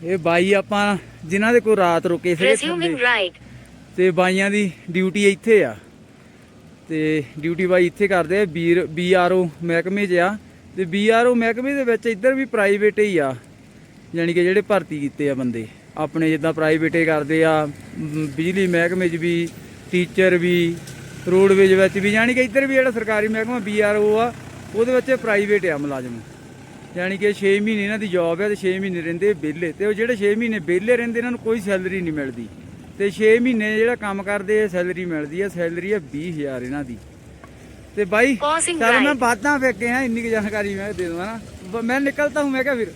ਇਹ ਬਾਈ ਆਪਾਂ ਜਿਨ੍ਹਾਂ ਦੇ ਕੋਲ ਰਾਤ ਰੁਕੇ right. ਤੇ ਬਾਈਆਂ ਦੀ ਡਿਊਟੀ ਇੱਥੇ ਆ। ਤੇ ਡਿਊਟੀ ਬਾਈ ਇੱਥੇ ਕਰਦੇ ਆ ਬੀਰ ਬੀਆਰਓ ਮਹਿਕਮੇ 'ਚ ਆ। ਤੇ ਬੀਆਰਓ ਮਹਿਕਮੇ ਦੇ ਵਿੱਚ ਇੱਧਰ ਵੀ ਪ੍ਰਾਈਵੇਟ ਹੀ ਆ। ਯਾਨੀ ਕਿ ਜਿਹੜੇ ਭਰਤੀ ਕੀਤੇ ਆ ਬੰਦੇ। ਆਪਣੇ ਜਿੱਦਾਂ ਪ੍ਰਾਈਵੇਟੇ ਕਰਦੇ ਆ ਬਿਜਲੀ ਮਹਿਕਮੇ 'ਚ ਵੀ ਟੀਚਰ ਵੀ ਰੋਡਵੇਜ ਵਿੱਚ ਵੀ। ਯਾਨੀ ਕਿ ਇੱਧਰ ਵੀ ਜਿਹੜਾ ਸਰਕਾਰੀ ਮਹਿਕਮਾ ਬੀਆਰਓ ਆ ਉਹਦੇ ਵਿੱਚ ਪ੍ਰਾਈਵੇਟ ਆ ਮੁਲਾਜ਼ਮ। ਯਾਨੀ ਕਿ 6 ਮਹੀਨੇ ਇਹਨਾਂ ਦੀ ਜੌਬ ਹੈ ਤੇ 6 ਮਹੀਨੇ ਰਹਿੰਦੇ ਵਿਹਲੇ ਤੇ ਉਹ ਜਿਹੜੇ 6 ਮਹੀਨੇ ਵਿਹਲੇ ਰਹਿੰਦੇ ਇਹਨਾਂ ਨੂੰ ਕੋਈ ਸੈਲਰੀ ਨਹੀਂ ਮਿਲਦੀ ਤੇ 6 ਮਹੀਨੇ ਜਿਹੜਾ ਕੰਮ ਕਰਦੇ ਆ ਸੈਲਰੀ ਮਿਲਦੀ ਆ ਸੈਲਰੀ ਆ 20000 ਇਹਨਾਂ ਦੀ ਤੇ ਬਾਈ Crossing ਚਲ ਮੈਂ right. ਬਾਤਾਂ ਫੇਕੇ ਹਾਂ ਇੰਨੀ ਕੁ ਜਾਣਕਾਰੀ मैं दे दूंगा ना ब- मैं निकलता हूँ मैं क्या फिर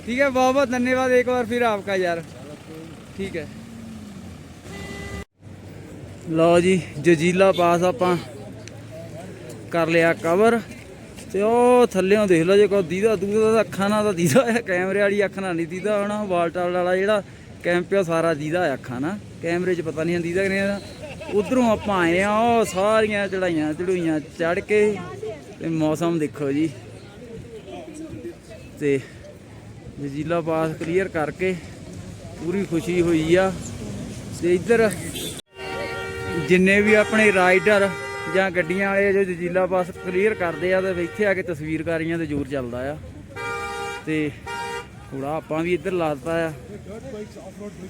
ठीक है बहुत बहुत धन्यवाद एक बार फिर आपका यार ठीक है ਲਓ ਜੀ ਜਜੀਲਾ ਪਾਸ ਆਪਾਂ ਕਰ ਲਿਆ ਕਵਰ ਤੇ ਉਹ ਥੱਲਿਓਂ ਦੇਖ ਲਓ ਜੇ ਕੋਈ ਦੀਦਾ ਦੂਦਾ ਤਾਂ ਅੱਖਾਂ ਨਾਲ ਤਾਂ ਦੀਦਾ ਕੈਮਰੇ ਵਾਲੀ ਅੱਖ ਨਾਲ ਨਹੀਂ ਦੀਦਾ ਹੋਣਾ ਵਾਲਟਾਲ ਵਾਲਾ ਜਿਹੜਾ ਕੈਂਪ ਆ ਸਾਰਾ ਦੀਦਾ ਅੱਖਾਂ ਨਾਲ। ਕੈਮਰੇ 'ਚ ਪਤਾ ਨਹੀਂ ਦੀਦਾ ਕਿ ਨਹੀਂ ਉਧਰੋਂ ਆਪਾਂ ਆਏ ਆ ਉਹ ਸਾਰੀਆਂ ਚੜਾਈਆਂ ਚੜੂਈਆਂ ਚੜ ਕੇ ਤੇ ਮੌਸਮ ਦੇਖੋ ਜੀ। ਤੇ ਜੀਲਾ ਪਾਸ ਕਲੀਅਰ ਕਰਕੇ ਪੂਰੀ ਖੁਸ਼ੀ ਹੋਈ ਆ। ਤੇ ਇੱਧਰ ਜਿੰਨੇ ਵੀ ਆਪਣੇ ਰਾਈਡਰ ਜਾਂ ਗੱਡੀਆਂ ਵਾਲੇ ਜੋ ਜਜੀਲਾ ਪਾਸ ਕਲੀਅਰ ਕਰਦੇ ਆ ਤੇ ਇੱਥੇ ਆ ਕੇ ਤਸਵੀਰਕਾਰੀਆਂ ਤੇ ਜ਼ੋਰ ਚੱਲਦਾ ਆ। ਤੇ ਥੋੜਾ ਆਪਾਂ ਵੀ ਇੱਧਰ ਲਾਤਾ ਆ।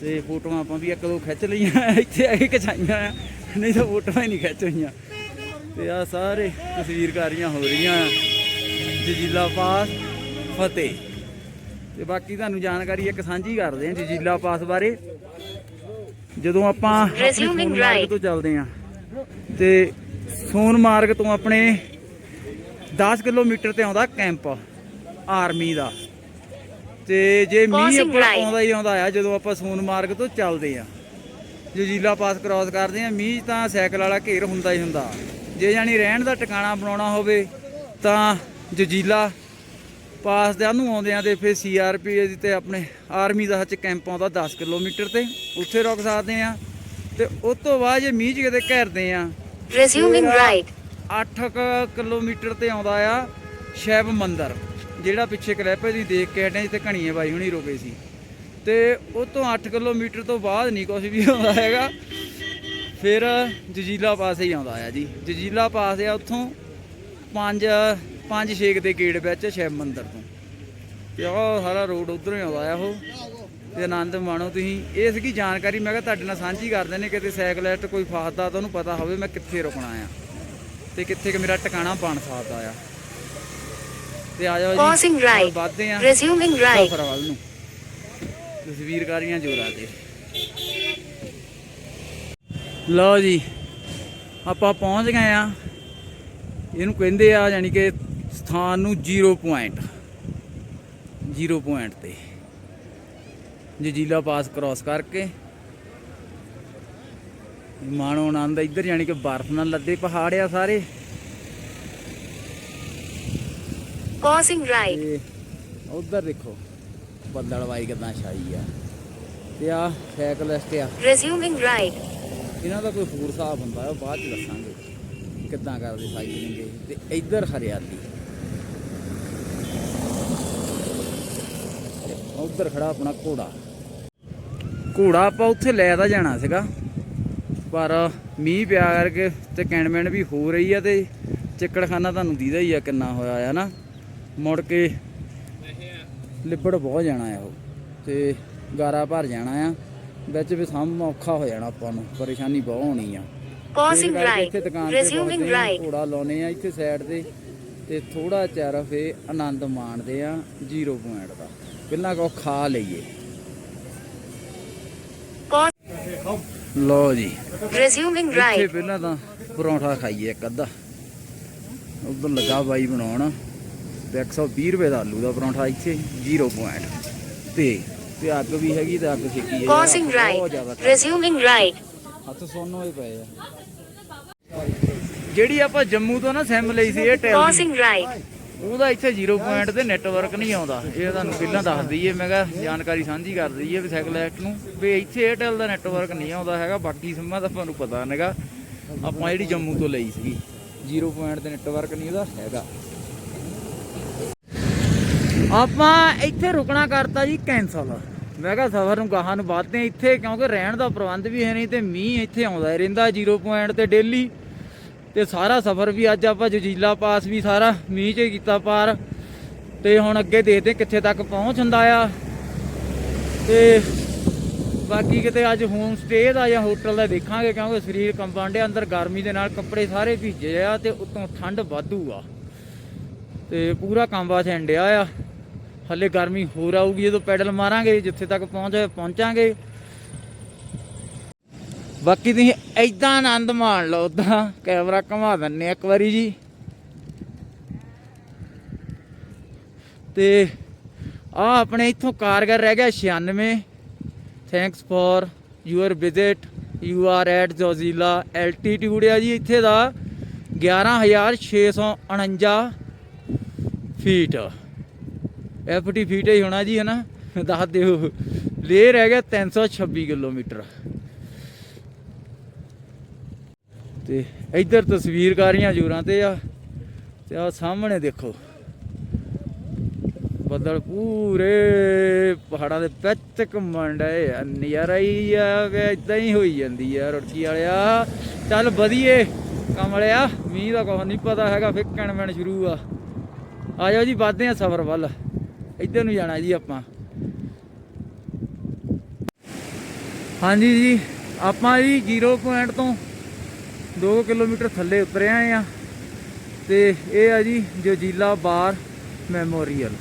ਤੇ ਫੋਟੋਆਂ ਆਪਾਂ ਵੀ ਇੱਕ ਦੋ ਖਿੱਚ ਲਈਆਂ ਇੱਥੇ ਆ ਕੇ ਖਿਚਾਈਆਂ ਆ। ਨਹੀਂ ਤਾਂ ਫੋਟੋਆਂ ਹੀ ਨਹੀਂ ਖਿੱਚ ਹੋਈਆਂ। ਤੇ ਆ ਸਾਰੇ ਤਸਵੀਰਕਾਰੀਆਂ ਹੋ ਰਹੀਆਂ ਜਜੀਲਾ ਪਾਸ ਫਤਿਹ। ਤੇ ਬਾਕੀ ਤੁਹਾਨੂੰ ਜਾਣਕਾਰੀ ਇੱਕ ਸਾਂਝੀ ਕਰਦੇ ਆ ਜਜੀਲਾ ਪਾਸ ਬਾਰੇ। ਜਦੋਂ ਆਪਾਂ ਸੋਨਮਾਰਗ right. ਤੋਂ ਚੱਲਦੇ ਆ। ਤੇ ਸੋਨਮਾਰਗ ਤੋਂ ਆਪਣੇ 10 ਕਿਲੋਮੀਟਰ ਤੇ ਆਉਂਦਾ ਕੈਂਪ ਆਰਮੀ ਦਾ। ਤੇ ਜੇ ਮੀਂਹ ਆਪਣਾ. ਆਉਂਦਾ ਹੀ ਆਉਂਦਾ ਆ ਜਦੋਂ ਆਪਾਂ ਸੋਨਮਾਰਗ ਤੋਂ ਚੱਲਦੇ ਆ। ਜਜੀਲਾ ਪਾਸ ਕ੍ਰਾਸ ਕਰਦੇ ਆ ਮੀਂਹ ਤਾਂ ਸਾਈਕਲ ਵਾਲਾ ਘੇਰ ਹੁੰਦਾ ਹੀ ਹੁੰਦਾ। ਜੇ ਜਾਨੀ ਰਹਿਣ ਦਾ ਟਿਕਾਣਾ ਬਣਾਉਣਾ ਹੋਵੇ ਤਾਂ ਜਜੀਲਾ ਪਾਸ ਦੇ ਨੂੰ ਆਉਂਦਿਆਂ ਤੇ ਫਿਰ ਸੀਆਰਪੀ ਦੀ ਤੇ ਆਪਣੇ ਆਰਮੀ ਦਾ ਹੱਚ ਕੈਂਪ ਆਉਂਦਾ 10 ਕਿਲੋਮੀਟਰ ਤੇ। ਉੱਥੇ ਰੁਕ ਸਕਦੇ ਆ। ਤੇ ਉਸ ਤੋਂ ਬਾਅਦ ਜੇ ਮੀਂਹ 'ਚ ਕਿਤੇ ਘੇਰਦੇ ਆ Resuming right. 8 ਕਿਲੋਮੀਟਰ ਤੇ ਆਉਂਦਾ ਆ ਸ਼ੈਵ ਮੰਦਰ ਜਿਹੜਾ ਪਿੱਛੇ ਕਲਿੱਪ ਦੀ ਦੇਖ ਕੇ ਹਟਿਆ ਜਿੱਥੇ ਘਣੀਏ ਬਾਈ ਹੁਣੀ ਰੁਕੇ ਸੀ। ਤੇ ਉਹ ਤੋਂ 8 ਕਿਲੋਮੀਟਰ ਤੋਂ ਬਾਅਦ ਨਹੀਂ ਕੁਝ ਵੀ ਆਉਂਦਾ ਹੈਗਾ। ਫਿਰ ਜਜੀਲਾ ਪਾਸੇ ਹੀ ਆਉਂਦਾ ਆ ਜੀ। ਜਜੀਲਾ ਪਾਸ ਆ ਉੱਥੋਂ 5 5 ਛੇਕ ਦੇ ਗੇੜ ਵਿੱਚ ਸ਼ਿਵ ਮੰਦਰ ਤੋਂ। ਤੇ ਉਹ ਸਾਰਾ ਰੋਡ ਉਧਰੋਂ ਹੀ ਆਉਂਦਾ ਆ ਉਹ। ਤੇ ਆਨੰਦ ਮਾਣੋ ਤੁਸੀਂ। ਇਹ ਸੀਗੀ ਜਾਣਕਾਰੀ ਮੈਂ ਕਿਹਾ ਤੁਹਾਡੇ ਨਾਲ ਸਾਂਝੀ ਕਰਦੇ ਨੇ ਕਿਤੇ ਸਾਈਕਲਿਸਟ ਕੋਈ ਫਸਦਾ ਤਾਂ ਉਹਨੂੰ ਪਤਾ ਹੋਵੇ ਮੈਂ ਕਿੱਥੇ ਰੁਕਣਾ ਆ। ਤੇ ਕਿੱਥੇ ਕਿ ਮੇਰਾ ਟਿਕਾਣਾ ਬਣ ਸਕਦਾ ਆ। ਤੇ ਆ ਜਾਓ ਜੀ right. ਵੱਧਦੇ ਆ। Resuming right. ਸਫ਼ਰ ਵੱਲ ਨੂੰ। ਤਸਵੀਰਕਾਰੀਆਂ ਜੋਰਾਂ ਤੇ। ਲਓ ਜੀ ਆਪਾਂ ਪਹੁੰਚ ਗਏ ਆ। ਇਹਨੂੰ ਕਹਿੰਦੇ ਆ ਯਾਨੀ ਕਿ ਸਥਾਨ ਨੂੰ 0 ਪੁਆਇੰਟ 0 ਪੁਆਇੰਟ ਤੇ। ਜਜੀਲਾ ਪਾਸ ਕ੍ਰਾਸ ਕਰਕੇ। ਮਾਣੋ ਆਨੰਦ ਇੱਧਰ ਯਾਨੀ ਕਿ ਬਰਫ਼ ਨਾਲ ਲੱਦੇ ਪਹਾੜ ਆ ਸਾਰੇ। Right. ਤੇ ਉਧਰ ਦੇਖੋ ਬੱਦਲਵਾਈ ਕਿਦਾਂ ਛਾਈ ਆ। ਤੇ ਆ ਸਾਈਕਲਿਸਟ ਆ। Resuming right. ਇਹਨਾਂ ਦਾ ਕੋਈ ਹੋਰ ਹਿਸਾਬ ਹੁੰਦਾ ਉਹ ਬਾਅਦ ਚ ਦੱਸਾਂਗੇ ਕਿੱਦਾਂ ਕਰਦੇ ਸਾਈਕਲਿੰਗ ਤੇ ਇੱਧਰ ਹਰਿਆਲੀ। ਉੱਧਰ ਖੜਾ ਆਪਣਾ ਘੋੜਾ। ਘੋੜਾ ਆਪਾਂ ਉੱਥੇ ਲੈ ਤਾਂ ਜਾਣਾ ਸੀਗਾ। ਪਰ ਮੀਂਹ ਪਿਆ ਕਰਕੇ ਤੇ ਕੈਂਡਮੈਂਟ ਵੀ ਹੋ ਰਹੀ ਆ ਤੇ ਚਿੱਕੜਖਾਨਾ ਤੁਹਾਨੂੰ ਦੀਦਾ ਹੀ ਆ ਕਿੰਨਾ ਹੋਇਆ ਆ ਨਾ। ਮੁੜ ਕੇ ਲਿਬੜ ਬਹੁਤ ਜਾਣਾ ਆ ਉਹ ਤੇ ਗਾਰਾ ਭਰ ਜਾਣਾ ਆ। ਵਿੱਚ ਵੀ ਸਾਹਮਣਾ ਔਖਾ ਹੋ ਜਾਣਾ ਆਪਾਂ ਨੂੰ ਪਰੇਸ਼ਾਨੀ ਬਹੁਤ ਹੋਣੀ ਆ। Resuming ਪਹੁੰਚਦੇ ਆ, right. ਘੋੜਾ ਲਾਉਨੇ ਆ ਇੱਥੇ ਸਾਈਡ ਤੇ ਤੇ ਥੋੜਾ ਚਿਰ ਫੇ ਆਨੰਦ ਮਾਣਦੇ ਆ 0 ਪੁਆਇੰਟ ਦਾ। ਪਹਿਲਾਂ ਕੋ ਖਾ ਲਈਏ। ਲਓ ਜੀ Resuming ਇੱਥੇ right. ਪਹਿਲਾਂ ਤਾਂ ਪਰੌਂਠਾ ਖਾਈਏ ਇੱਕ ਅੱਧਾ ਉਧਰ ਲੱਗਾ ਬਾਈ ਬਣਾਉਣ ਤੇ 120 ਰੁਪਏ ਦਾ ਆਲੂ ਦਾ ਪਰੌਂਠਾ ਇੱਥੇ 0 ਪੁਆਇੰਟ ਤੇ ਤੇ ਅੱਗ ਵੀ ਹੈਗੀ ਤੇ ਅੱਗ ਛੇਕੀ ਹੈ right. ਜ਼ਿਆਦਾ Resuming right. ਹੱਥ ਸੁੰਨ ਹੋਏ ਪਏ ਆ ਜਿਹੜੀ ਆਪਾਂ ਜੰਮੂ ਤੋਂ ਨਾ ਸਿਮ ਲਈ ਸੀ ਇਹ ਟੈਲ Crossing right. ਉਹਦਾ ਇੱਥੇ 0 ਪੁਆਇੰਟ ਤੇ ਨੈਟਵਰਕ ਨਹੀਂ ਆਉਂਦਾ। ਇਹ ਤੁਹਾਨੂੰ ਪਹਿਲਾਂ ਦੱਸ ਦਈਏ, ਮੈਂ ਕਿਹਾ ਜਾਣਕਾਰੀ ਸਾਂਝੀ ਕਰ ਦਈਏ ਵੀ ਸਾਈਕਲੈਕਟ ਨੂੰ। ਵੀ ਇੱਥੇ ਏਅਰਟੈਲ ਦਾ ਨੈਟਵਰਕ ਨਹੀਂ ਆਉਂਦਾ ਹੈਗਾ, ਬਾਕੀ ਸਿੰਮਾਂ ਦਾ ਤੁਹਾਨੂੰ ਪਤਾ ਨਹੀਂਗਾ ਆਪਾਂ ਜਿਹੜੀ ਜੰਮੂ ਤੋਂ ਲਈ ਸੀਗੀ 0 ਪੁਆਇੰਟ ਤੇ ਨੈਟਵਰਕ ਨਹੀਂ ਉਹਦਾ ਹੈਗਾ। ਆਪਾਂ ਇੱਥੇ ਰੁਕਣਾ ਕਰਤਾ ਜੀ ਕੈਂਸਲ ਮੈਂ ਕਿਹਾ ਸਫ਼ਰ ਨੂੰ ਗਾਹਾਂ ਨੂੰ ਵੱਧਦੇ ਇੱਥੇ, ਕਿਉਂਕਿ ਰਹਿਣ ਦਾ ਪ੍ਰਬੰਧ ਵੀ ਹੈ ਨਹੀਂ ਤੇ ਮੀਂਹ ਇੱਥੇ ਆਉਂਦਾ ਰਹਿੰਦਾ 0 ਪੁਆਇੰਟ ਤੇ ਡੇਲੀ ਤੇ ਸਾਰਾ ਸਫ਼ਰ ਵੀ ਅੱਜ ਆਪਾਂ ਜਜੀਲਾ ਪਾਸ ਵੀ ਸਾਰਾ ਮੀਂਹ 'ਚ ਹੀ ਕੀਤਾ ਪਾਰ। ਤੇ ਹੁਣ ਅੱਗੇ ਦੇਖਦੇ ਕਿੱਥੇ ਤੱਕ ਪਹੁੰਚ ਹੁੰਦਾ ਆ। ਤੇ ਬਾਕੀ ਕਿਤੇ ਅੱਜ ਹੋਮ ਸਟੇ ਦਾ ਜਾਂ ਹੋਟਲ ਦਾ ਦੇਖਾਂਗੇ ਕਿਉਂਕਿ ਸਰੀਰ ਕੰਬਣ ਅੰਦਰ ਗਰਮੀ ਦੇ ਨਾਲ ਕੱਪੜੇ ਸਾਰੇ ਭੀਜੇ ਆ ਤੇ ਉੱਤੋਂ ਠੰਡ ਵਾਧੂ ਆ। ਤੇ ਪੂਰਾ ਕੰਬਾ ਛੰਡਿਆ ਆ। ਹੱਲੇ ਗਰਮੀ ਹੋਰ ਆਊਗੀ, ਜਦੋਂ ਪੈਡਲ ਮਾਰਾਂਗੇ, ਜਿੱਥੇ ਤੱਕ ਪਹੁੰਚ ਪਹੁੰਚਾਂਗੇ। ਬਾਕੀ ਤੁਸੀਂ ਐਦਾਂ ਆਨੰਦ ਮਾਣ ਲਓ ਉਦਾਂ ਕੈਮਰਾ ਘੁਮਾ ਦਿੰਨੇ ਇੱਕ ਵਾਰੀ ਜੀ। ਤੇ ਆ ਆਪਣੇ ਇੱਥੋਂ ਕਾਰਗਰ ਰਹਿ ਗਿਆ 96 thanks for your visit you are at Zojila altitude ਆ ਜੀ, ਇੱਥੇ ਦਾ 11649 ਫੀਟ ਐਫਟੀ ਫੀਟ ਹੀ ਹੋਣਾ ਜੀ, ਹਨਾ? ਦੱਸ ਦਿਓ। ਲੇ ਰਹਿ ਗਿਆ 326 ਕਿਲੋਮੀਟਰ। ਤੇ ਇੱਧਰ ਤਸਵੀਰਕਾਰੀਆਂ ਜੂਰਾਂ ਤੇ ਆ ਤੇ ਆ ਸਾਹਮਣੇ ਦੇਖੋ। ਬੱਦਲ ਪੂਰੇ ਪਹਾੜਾਂ ਦੇ ਵਿੱਚ ਘੁੰਮਣ ਡਏ ਆ। ਨਜ਼ਾਰਾ ਹੀ ਆ ਵੇ ਇਦਾਂ ਹੀ ਹੋਈ ਜਾਂਦੀ ਆ ਰੁੜਕੀ ਵਾਲਿਆ। ਚੱਲ ਵਧੀਏ ਕਮਲਿਆ ਮੀਂਹ ਦਾ ਕੁਛ ਨਹੀਂ ਪਤਾ ਹੈਗਾ ਫਿੱਕਣ ਮੈਣ ਸ਼ੁਰੂ ਆ। ਆ ਜਾਓ ਜੀ, ਵੱਧਦੇ ਆ ਸਫ਼ਰ ਵੱਲ। ਇੱਧਰ ਨੂੰ ਜਾਣਾ ਜੀ ਆਪਾਂ। ਹਾਂਜੀ ਜੀ, ਆਪਾਂ ਜੀ 0 ਪੁਆਇੰਟ ਤੋਂ 2 ਕਿਲੋਮੀਟਰ ਥੱਲੇ ਉਤਰੇ ਆਏ ਆ ਤੇ ਇਹ ਆ ਜੀ ਜੋਜੀਲਾ ਬਾਰ ਮੈਮੋਰੀਅਲ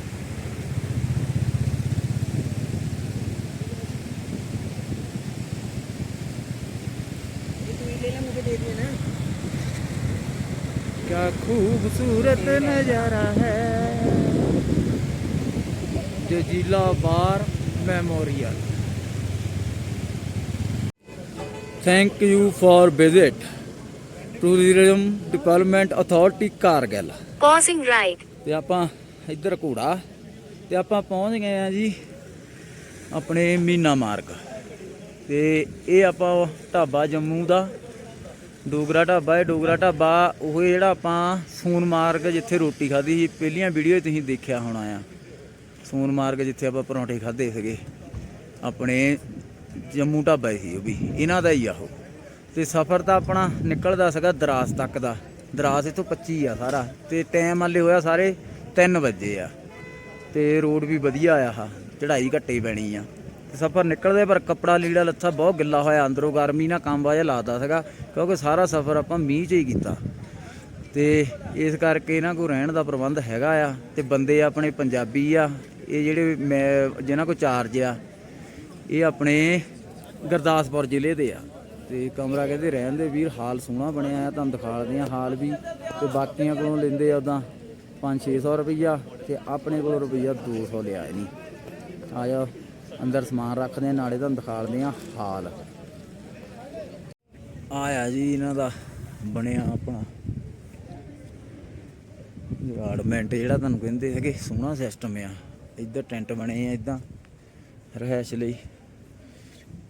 क्या खूबसूरत नजारा है जजीला बार memorial thank you for visit tourism development authority Kargil. Crossing right. ਤੇ ਆਪਾਂ ਇੱਧਰ ਘੋੜਾ ਤੇ ਆਪਾਂ ਪਹੁੰਚ ਗਏ ਆ ਜੀ ਆਪਣੇ ਮੀਨਾ ਮਾਰਗ। ਤੇ ਇਹ ਆਪਾਂ ਢਾਬਾ ਜੰਮੂ ਦਾ ਡੋਗਰਾ ਢਾਬਾ ਹੈ ਡੋਗਰਾ ਢਾਬਾ ਉਹ ਜਿਹੜਾ ਆਪਾਂ ਸੋਨਮਾਰਗ ਜਿੱਥੇ ਰੋਟੀ ਖਾਧੀ ਸੀ ਪਹਿਲੀਆਂ ਵੀਡੀਓ ਤੁਸੀਂ ਦੇਖਿਆ ਹੋਣਾ ਆ। ਸੋਨਮਾਰਗ ਜਿੱਥੇ ਆਪਾਂ ਪਰੌਂਠੇ ਖਾਧੇ ਸੀਗੇ ਆਪਣੇ ਜੰਮੂ ਢਾਬਾ ਸੀ ਉਹ ਵੀ ਇਹਨਾਂ ਦਾ ਹੀ ਆ ਉਹ। ਤੇ ਸਫ਼ਰ ਤਾਂ ਆਪਣਾ ਨਿਕਲਦਾ ਸੀਗਾ ਦਰਾਸ ਤੱਕ ਦਾ। ਦਰਾਸ ਇੱਥੋਂ 25 ਆ ਸਾਰਾ। ਤੇ ਟਾਈਮ ਹਾਲੇ ਹੋਇਆ ਸਾਰੇ 3 ਵਜੇ ਆ। ਤੇ ਰੋਡ ਵੀ ਵਧੀਆ ਆ ਆਹ, ਚੜ੍ਹਾਈ ਘੱਟੇ ਪੈਣੀ ਆ। ਤੇ ਸਫ਼ਰ ਨਿਕਲਦੇ ਪਰ ਕੱਪੜਾ ਲੀੜਾ ਲੱਥਾ ਬਹੁਤ ਗਿੱਲਾ ਹੋਇਆ। ਅੰਦਰੋਂ ਗਰਮੀ ਨਾਲ ਕੰਮ ਵਾਜਾ ਲਾਦਾ ਸੀਗਾ, ਕਿਉਂਕਿ ਸਾਰਾ ਸਫ਼ਰ ਆਪਾਂ ਮੀਂਹ 'ਚ ਹੀ ਕੀਤਾ। ਤੇ ਇਸ ਕਰਕੇ ਇਹਨਾਂ ਕੋਲ ਰਹਿਣ ਦਾ ਪ੍ਰਬੰਧ ਹੈਗਾ ਆ। ਤੇ ਬੰਦੇ ਆਪਣੇ ਪੰਜਾਬੀ ਆ। ਇਹ ਜਿਹੜੇ ਮੈਂ, ਜਿਨ੍ਹਾਂ ਕੋਲ ਚਾਰਜ ਆ, ਇਹ ਆਪਣੇ ਗੁਰਦਾਸਪੁਰ ਜ਼ਿਲ੍ਹੇ ਦੇ ਆ। ਤੇ ਕਮਰਾ ਕਹਿੰਦੇ ਰਹਿਣ ਦੇ। ਵੀਰ, ਹਾਲ ਸੋਹਣਾ ਬਣਿਆ ਆ ਤੁਹਾਨੂੰ ਦਿਖਾ ਦਿੰਦੇ ਆ ਹਾਲ ਵੀ। ਤੇ ਬਾਕੀਆਂ ਕੋਲੋਂ ਲੈਂਦੇ ਆ ਉਦਾਂ 5-600 ਰੁਪਈਆ ਤੇ ਆਪਣੇ ਕੋਲੋਂ ਰੁਪਈਆ 200 ਲਿਆ ਇਹਨੀ। ਆ ਜਾ ਅੰਦਰ ਸਮਾਨ ਰੱਖਦੇ ਆ ਨਾਲੇ ਤੁਹਾਨੂੰ ਦਿਖਾ ਦਿੰਦੇ ਆ ਹਾਲ। ਆਇਆ ਜੀ ਇਹਨਾਂ ਦਾ, ਬਣਿਆ ਆਪਣਾ। ਗਾਰਡਮੈਂਟ ਜਿਹੜਾ ਤੁਹਾਨੂੰ ਕਹਿੰਦੇ ਹੈਗੇ, ਸੋਹਣਾ ਸਿਸਟਮ ਆ। ਇੱਧਰ ਟੈਂਟ ਬਣੇ ਆ, ਇਦਾਂ। ਰਹਿائش ਲਈ।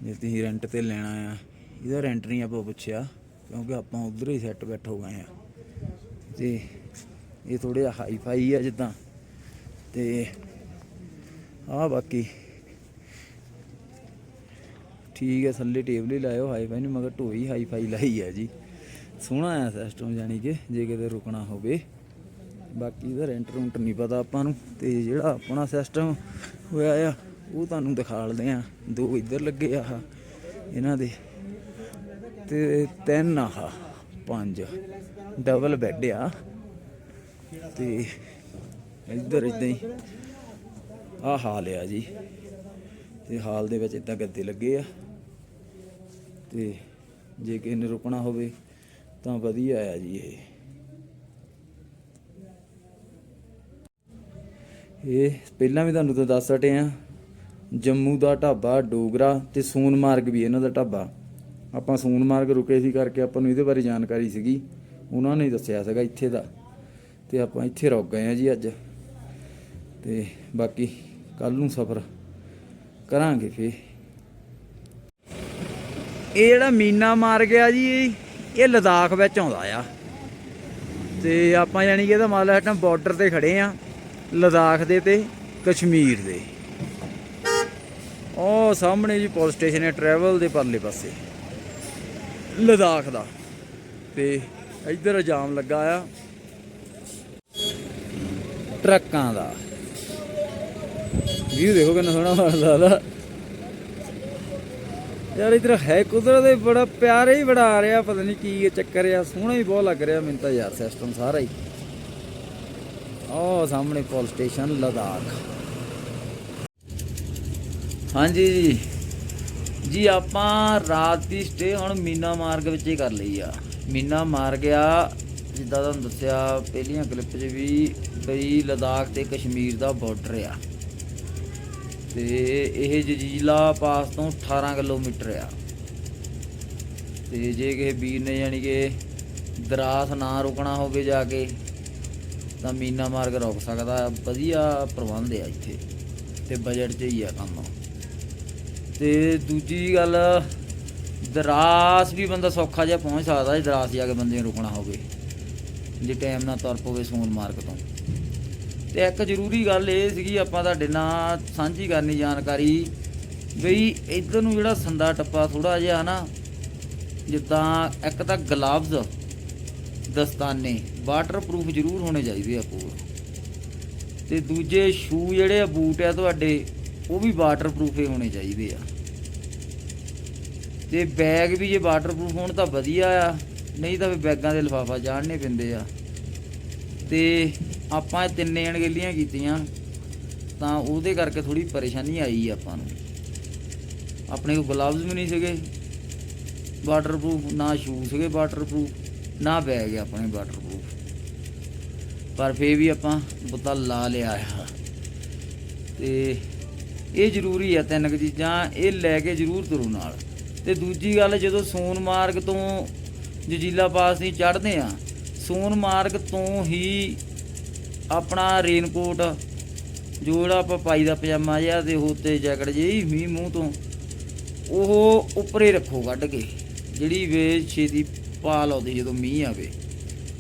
ਜੇ ਤੁਸੀਂ ਰੈਂਟ ਤੇ ਲੈਣਾ ਆ। ਇਹਦਾ ਰੈਂਟ ਨਹੀਂ ਆਪਾਂ ਪੁੱਛਿਆ, ਕਿਉਂਕਿ ਆਪਾਂ ਉਧਰ ਹੀ ਸੈੱਟ ਬੈਠ ਹੋ ਗਏ ਆ। ਤੇ ਇਹ ਥੋੜੇ ਹਾਈ ਫਾਈ ਆ ਜਿੱਦਾਂ। ਤੇ ਆ ਬਾਕੀ ਠੀਕ ਹੈ, ਥੱਲੇ ਟੇਬਲ ਹੀ ਲਾਇਓ ਹਾਈ ਫਾਈ ਨਹੀਂ ਮਗਰ ਢੋਈ ਹਾਈ ਫਾਈ ਲਾਈ ਆ ਜੀ। ਸੋਹਣਾ ਆ ਸਿਸਟਮ ਜਾਨੀ ਕਿ, ਜੇ ਕਿਤੇ ਰੁਕਣਾ ਹੋਵੇ। ਬਾਕੀ ਦਾ ਰੈਂਟ ਰੂੰਟ ਨਹੀਂ ਪਤਾ ਆਪਾਂ ਨੂੰ, ਤੇ ਜਿਹੜਾ ਆਪਣਾ ਸਿਸਟਮ ਹੋਇਆ ਆ, ਉਹ ਤੁਹਾਨੂੰ ਦਿਖਾ ਦਿਖਾਲਦੇ ਆ। ਦੋ ਇੱਧਰ ਲੱਗੇ ਆ ਇਹਨਾਂ ਦੇ। ਤੇ ਤਿੰਨ ਆਹ, ਪੰਜ ਡਬਲ ਬੈੱਡ ਆ। ਤੇ ਇੱਧਰ ਇਦਾਂ ਹੀ ਆ ਹਾਲ ਆ ਜੀ। ਤੇ ਹਾਲ ਦੇ ਵਿੱਚ ਇਦਾਂ ਗੱਦੇ ਲੱਗੇ ਆ। ਤੇ ਜੇ ਕਿਸੇ ਨੇ ਰੁਕਣਾ ਹੋਵੇ ਤਾਂ ਵਧੀਆ ਆ ਜੀ ਇਹ। ਇਹ ਪਹਿਲਾਂ ਵੀ ਤੁਹਾਨੂੰ ਤਾਂ ਦੱਸ ਹਟੇ ਆ, ਜੰਮੂ ਦਾ ਢਾਬਾ, ਡੋਗਰਾ ਤੇ ਸੋਨਮਾਰਗ ਵੀ ਇਹਨਾਂ ਦਾ ਢਾਬਾ। ਆਪਾਂ ਸੋਨਮਾਰਗ ਰੁਕੇ ਸੀ ਕਰਕੇ ਆਪਾਂ ਨੂੰ ਇਹਦੇ ਬਾਰੇ ਜਾਣਕਾਰੀ ਸੀਗੀ। ਉਹਨਾਂ ਨੇ ਦੱਸਿਆ ਸੀਗਾ ਇੱਥੇ ਦਾ। ਤੇ ਆਪਾਂ ਇੱਥੇ ਰੁਕ ਗਏ ਆ ਜੀ ਅੱਜ। ਤੇ ਬਾਕੀ ਕੱਲ ਨੂੰ ਸਫ਼ਰ ਕਰਾਂਗੇ ਫੇ ਇਹ ਜਿਹੜਾ ਮੀਨਾ ਮਾਰ ਗਿਆ ਜੀ, ਇਹ ਲਦਾਖ ਵਿੱਚ ਆਉਂਦਾ ਆ। ਤੇ ਆਪਾਂ ਯਾਨੀ ਕਿ ਇਹਦਾ ਮਤਲਬ ਹੈ ਬਾਰਡਰ ਤੇ ਖੜੇ ਆ ਲਦਾਖ ਦੇ ਤੇ ਕਸ਼ਮੀਰ ਦੇ। ਉਹ ਸਾਹਮਣੇ ਜੀ ਪੁਲਿਸ ਸਟੇਸ਼ਨ ਹੈ ਟਰੈਵਲ ਦੇ ਪਰਲੇ ਪਾਸੇ। ਲਦਾਖ ਦਾ। ਤੇ ਇੱਧਰ ਜਾਮ ਲੱਗਾ ਆ। ਟਰੱਕਾਂ ਦਾ। ਵੀਊ ਦੇਖੋ ਕਿੰਨਾ ਸੋਹਣਾ ਬਣਦਾ ਯਾਰ ਇਧਰ ਹੈ ਕੁਦਰਤ ਦੇ, ਬੜਾ ਪਿਆਰਾ ਹੀ ਬੜਾ ਆ ਰਿਹਾ, ਪਤਾ ਨਹੀਂ ਕੀ ਚੱਕਰ ਆ, ਸੋਹਣਾ ਹੀ ਬਹੁਤ ਲੱਗ ਰਿਹਾ ਮੈਨੂੰ ਤਾਂ ਯਾਰ ਸਿਸਟਮ ਸਾਰਾ ਹੀ। ਉਹ ਸਾਹਮਣੇ ਪੁਲਿਸ ਸਟੇਸ਼ਨ ਲਦਾਖ। ਹਾਂਜੀ ਜੀ। ਜੀ ਆਪਾਂ ਰਾਤ ਦੀ ਸਟੇ ਹੁਣ ਮੀਨਾ ਮਾਰਗ ਵਿੱਚ ਹੀ ਕਰ ਲਈ ਆ। ਮੀਨਾ ਮਾਰ ਗਿਆ ਜਿੱਦਾਂ ਤੁਹਾਨੂੰ ਦੱਸਿਆ, ਪਹਿਲੀਆਂ ਕਲਿੱਪ 'ਚ ਵੀ ਬਈ ਲਦਾਖ ਤੇ ਕਸ਼ਮੀਰ ਦਾ ਬਾਰਡਰ ਆ। ਤੇ ਇਹ ਜਜੀਲਾ ਪਾਸ ਤੋਂ 18 ਕਿਲੋਮੀਟਰ ਆ। ਤੇ ਜੇ ਕਿਸੇ ਵੀਰ ਨੇ ਯਾਨੀ ਕਿ ਦਰਾਸ ਨਾ ਰੁਕਣਾ ਹੋਵੇ ਜਾ ਕੇ, ਤਾਂ ਮੀਨਾ ਮਾਰਗ ਰੁਕ ਸਕਦਾ। ਵਧੀਆ ਪ੍ਰਬੰਧ ਆ ਇੱਥੇ। ਤੇ ਬਜਟ 'ਚ ਹੀ ਆ ਕੰਮ। ਤੇ ਦੂਜੀ ਗੱਲ, ਦਰਾਸ ਵੀ ਬੰਦਾ ਸੌਖਾ ਜਿਹਾ ਪਹੁੰਚ ਸਕਦਾ ਜੇ ਦਰਾਸ ਜਾ ਕੇ ਬੰਦੇ ਨੂੰ ਰੁਕਣਾ ਹੋਵੇ, ਜੇ ਟਾਈਮ ਨਾਲ ਤੁਰ ਪਵੇ ਸੋਨ ਮਾਰਗ ਤੋਂ। ਤੇ ਇੱਕ ਜ਼ਰੂਰੀ ਗੱਲ ਇਹ ਸੀਗੀ, ਆਪਾਂ ਤੁਹਾਡੇ ਨਾਲ ਸਾਂਝੀ ਕਰਨੀ ਜਾਣਕਾਰੀ ਬਈ ਇਧਰ ਨੂੰ ਜਿਹੜਾ ਸੰਦਾ ਟੱਪਾ ਥੋੜਾ ਜਿਹਾ ਨਾ ਜਿੱਦਾਂ ਇੱਕ ਤਾਂ ਗਲਵਜ਼ ਦਸਤਾਨੇ ਵਾਟਰਪ੍ਰੂਫ ਜ਼ਰੂਰ ਹੋਣੇ ਚਾਹੀਦੇ ਆ ਕੋਲ। ਤੇ ਦੂਜੇ ਸ਼ੂ ਜਿਹੜੇ ਆ, ਬੂਟ ਆ ਤੁਹਾਡੇ, ਉਹ ਵੀ ਵਾਟਰਪ੍ਰੂਫ ਹੀ ਹੋਣੇ ਚਾਹੀਦੇ ਆ। ਤੇ ਬੈਗ ਵੀ ਜੇ ਵਾਟਰਪ੍ਰੂਫ ਹੋਣ ਤਾਂ ਵਧੀਆ ਆ, ਨਹੀਂ ਤਾਂ ਫਿਰ ਬੈਗਾਂ ਦੇ ਲਿਫਾਫਾ ਜਾਣਨੇ ਪੈਂਦੇ ਆ। ਤੇ ਆਪਾਂ ਇਹ ਤਿੰਨੇ ਅਣਗਹਿਲੀਆਂ ਕੀਤੀਆਂ, ਤਾਂ ਉਹਦੇ ਕਰਕੇ ਥੋੜੀ ਪਰੇਸ਼ਾਨੀ ਆਈ ਆਪਾਂ ਨੂੰ। ਆਪਣੇ ਕੋਲ ਗਲਵਜ਼ ਵੀ ਨਹੀਂ ਸੀਗੇ ਵਾਟਰਪ੍ਰੂਫ ਨਾ ਸ਼ੂਜ਼ ਸੀਗੇ ਵਾਟਰਪ੍ਰੂਫ ਨਾ ਬੈਗ ਆ ਆਪਣੇ ਵਾਟਰਪ੍ਰੂਫ ਪਰ ਫੇਰ ਵੀ ਆਪਾਂ ਬੁੱਤਾ ਲਾ ਲਿਆ ਆ। ਤੇ ਇਹ ਜ਼ਰੂਰੀ ਆ ਤਿੰਨ ਕੁ ਚੀਜ਼ਾਂ, ਇਹ ਲੈ ਕੇ ਜ਼ਰੂਰ ਤੁਰੋ ਨਾਲ। ਤੇ ਦੂਜੀ ਗੱਲ ਜਦੋਂ ਸੋਨਮਾਰਗ ਤੋਂ ਜਜੀਲਾ ਪਾਸ ਨਹੀਂ ਚੜ੍ਹਦੇ ਆ ਸੋਨਮਾਰਗ ਤੋਂ ਹੀ ਆਪਣਾ ਰੇਨਕੋਟ ਜੋੜਾ ਆਪਾਂ ਪਾਈ ਦਾ ਪਜਾਮਾ ਜਿਹਾ ਤੇ ਉਹ ਤੇ ਜੈਕਟ ਜਿਹੀ ਮੀਂਹ ਮੂੰਹ ਤੋਂ, ਉਹ ਉੱਪਰੇ ਰੱਖੋ ਕੱਢ ਕੇ, ਜਿਹੜੀ ਵੇ ਛੇਤੀ ਪਾ ਲਾਉਂਦੀ ਜਦੋਂ ਮੀਂਹ ਆਵੇ।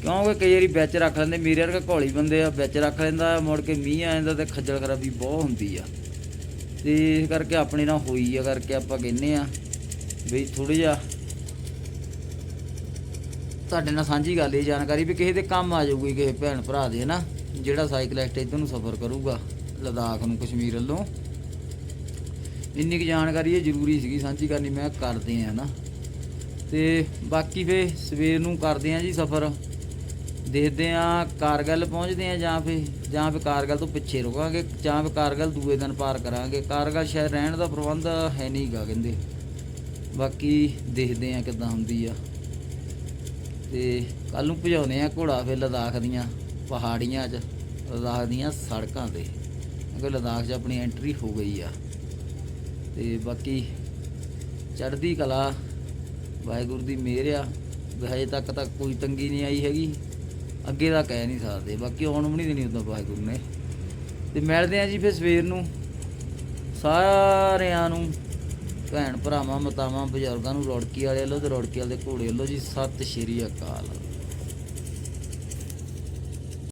ਕਿਉਂਕਿ ਕਈ ਵਾਰੀ ਵਿੱਚ ਰੱਖ ਲੈਂਦੇ, ਮੇਰੇ ਵਰਗਾ ਘੋਲੀ ਬੰਦੇ ਆ, ਵਿੱਚ ਰੱਖ ਲੈਂਦਾ, ਮੁੜ ਕੇ ਮੀਂਹ ਆ ਜਾਂਦਾ ਤੇ ਖੱਜਲ ਖਰਾਬੀ ਬਹੁਤ ਹੁੰਦੀ ਆ। ਤੇ ਇਸ ਕਰਕੇ ਆਪਣੇ ਨਾਲ ਹੋਈ ਆ ਕਰਕੇ ਆਪਾਂ ਕਹਿੰਨੇ ਆ ਵੀ ਥੋੜਾ ਜਿਹਾ ਤੁਹਾਡੇ ਨਾਲ ਸਾਂਝੀ ਗੱਲ ਇਹ ਜਾਣਕਾਰੀ ਵੀ ਕਿਸੇ ਦੇ ਕੰਮ ਆ ਜਾਊਗੀ, ਕਿਸੇ ਭੈਣ ਭਰਾ ਦੇ ਨਾ ਜਿਹੜਾ ਸਾਈਕਲਿਸਟ ਇੱਧਰ ਨੂੰ ਸਫ਼ਰ ਕਰੂਗਾ, ਲਦਾਖ ਨੂੰ ਕਸ਼ਮੀਰ ਵੱਲੋਂ। ਇੰਨੀ ਕੁ ਜਾਣਕਾਰੀ ਇਹ ਜ਼ਰੂਰੀ ਸੀਗੀ, ਸਾਂਝੀ ਕਰਨੀ ਮੈਂ ਕਰਦੇ ਆ ਨਾ ਤੇ ਬਾਕੀ ਫੇ ਸਵੇਰ ਨੂੰ ਕਰਦੇ ਆ ਜੀ ਸਫ਼ਰ। ਦੇਖਦੇ ਆ ਕਾਰਗਲ ਪਹੁੰਚਦੇ ਆ ਜਾਂ ਫੇ ਜਾਂ ਫੇ ਕਾਰਗਲ ਤੋਂ ਪਿੱਛੇ ਰੁਕਾਂਗੇ, ਜਾਂ ਫੇ ਕਾਰਗਲ ਦੂਏ ਦਿਨ ਪਾਰ ਕਰਾਂਗੇ। ਕਾਰਗਲ ਸ਼ਾਇਦ ਰਹਿਣ ਦਾ ਪ੍ਰਬੰਧ ਹੈ ਨਹੀਂਗਾ ਕਹਿੰਦੇ। ਬਾਕੀ ਦੇਖਦੇ ਆ ਕਿੱਦਾਂ ਹੁੰਦੀ ਆ। ਤੇ ਕੱਲ ਨੂੰ ਭਜਾਉਨੇ ਆ ਘੋੜਾ, ਫਿਰ ਲਦਾਖ ਦੀਆਂ ਪਹਾੜੀਆਂ 'ਚ, ਲਦਾਖ ਦੀਆਂ ਸੜਕਾਂ ਤੇ। ਕਿਉਂਕਿ ਲਦਾਖ 'ਚ ਆਪਣੀ ਐਂਟਰੀ ਹੋ ਗਈ ਆ। ਤੇ ਬਾਕੀ ਚੜ੍ਹਦੀ ਕਲਾ, ਵਾਹਿਗੁਰੂ ਦੀ ਮਿਹਰ ਆ। ਹਜੇ ਤੱਕ ਤਾਂ ਕੋਈ ਤੰਗੀ ਨਹੀਂ ਆਈ ਹੈਗੀ। ਅੱਗੇ ਦਾ ਕਹਿ ਨਹੀਂ ਸਕਦੇ। ਬਾਕੀ ਆਉਣ ਵੀ ਨਹੀਂ ਦੇਣੀ ਉਦੋਂ ਵਾਹਿਗੁਰੂ ਨੇ। ਤੇ ਮਿਲਦੇ ਆ ਜੀ ਫਿਰ ਸਵੇਰ ਨੂੰ। ਸਾਰਿਆਂ ਨੂੰ ਭੈਣ ਭਰਾਵਾਂ, ਮਤਾਵਾਂ, ਬਜ਼ੁਰਗਾਂ ਨੂੰ ਰੌੜਕੀ ਵਾਲੇ ਵੱਲੋਂ ਤੇ ਰੌੜਕੀ ਵਾਲੇ ਘੋੜੇ ਵੱਲੋਂ ਜੀ, ਸਤਿ ਸ਼੍ਰੀ ਅਕਾਲ।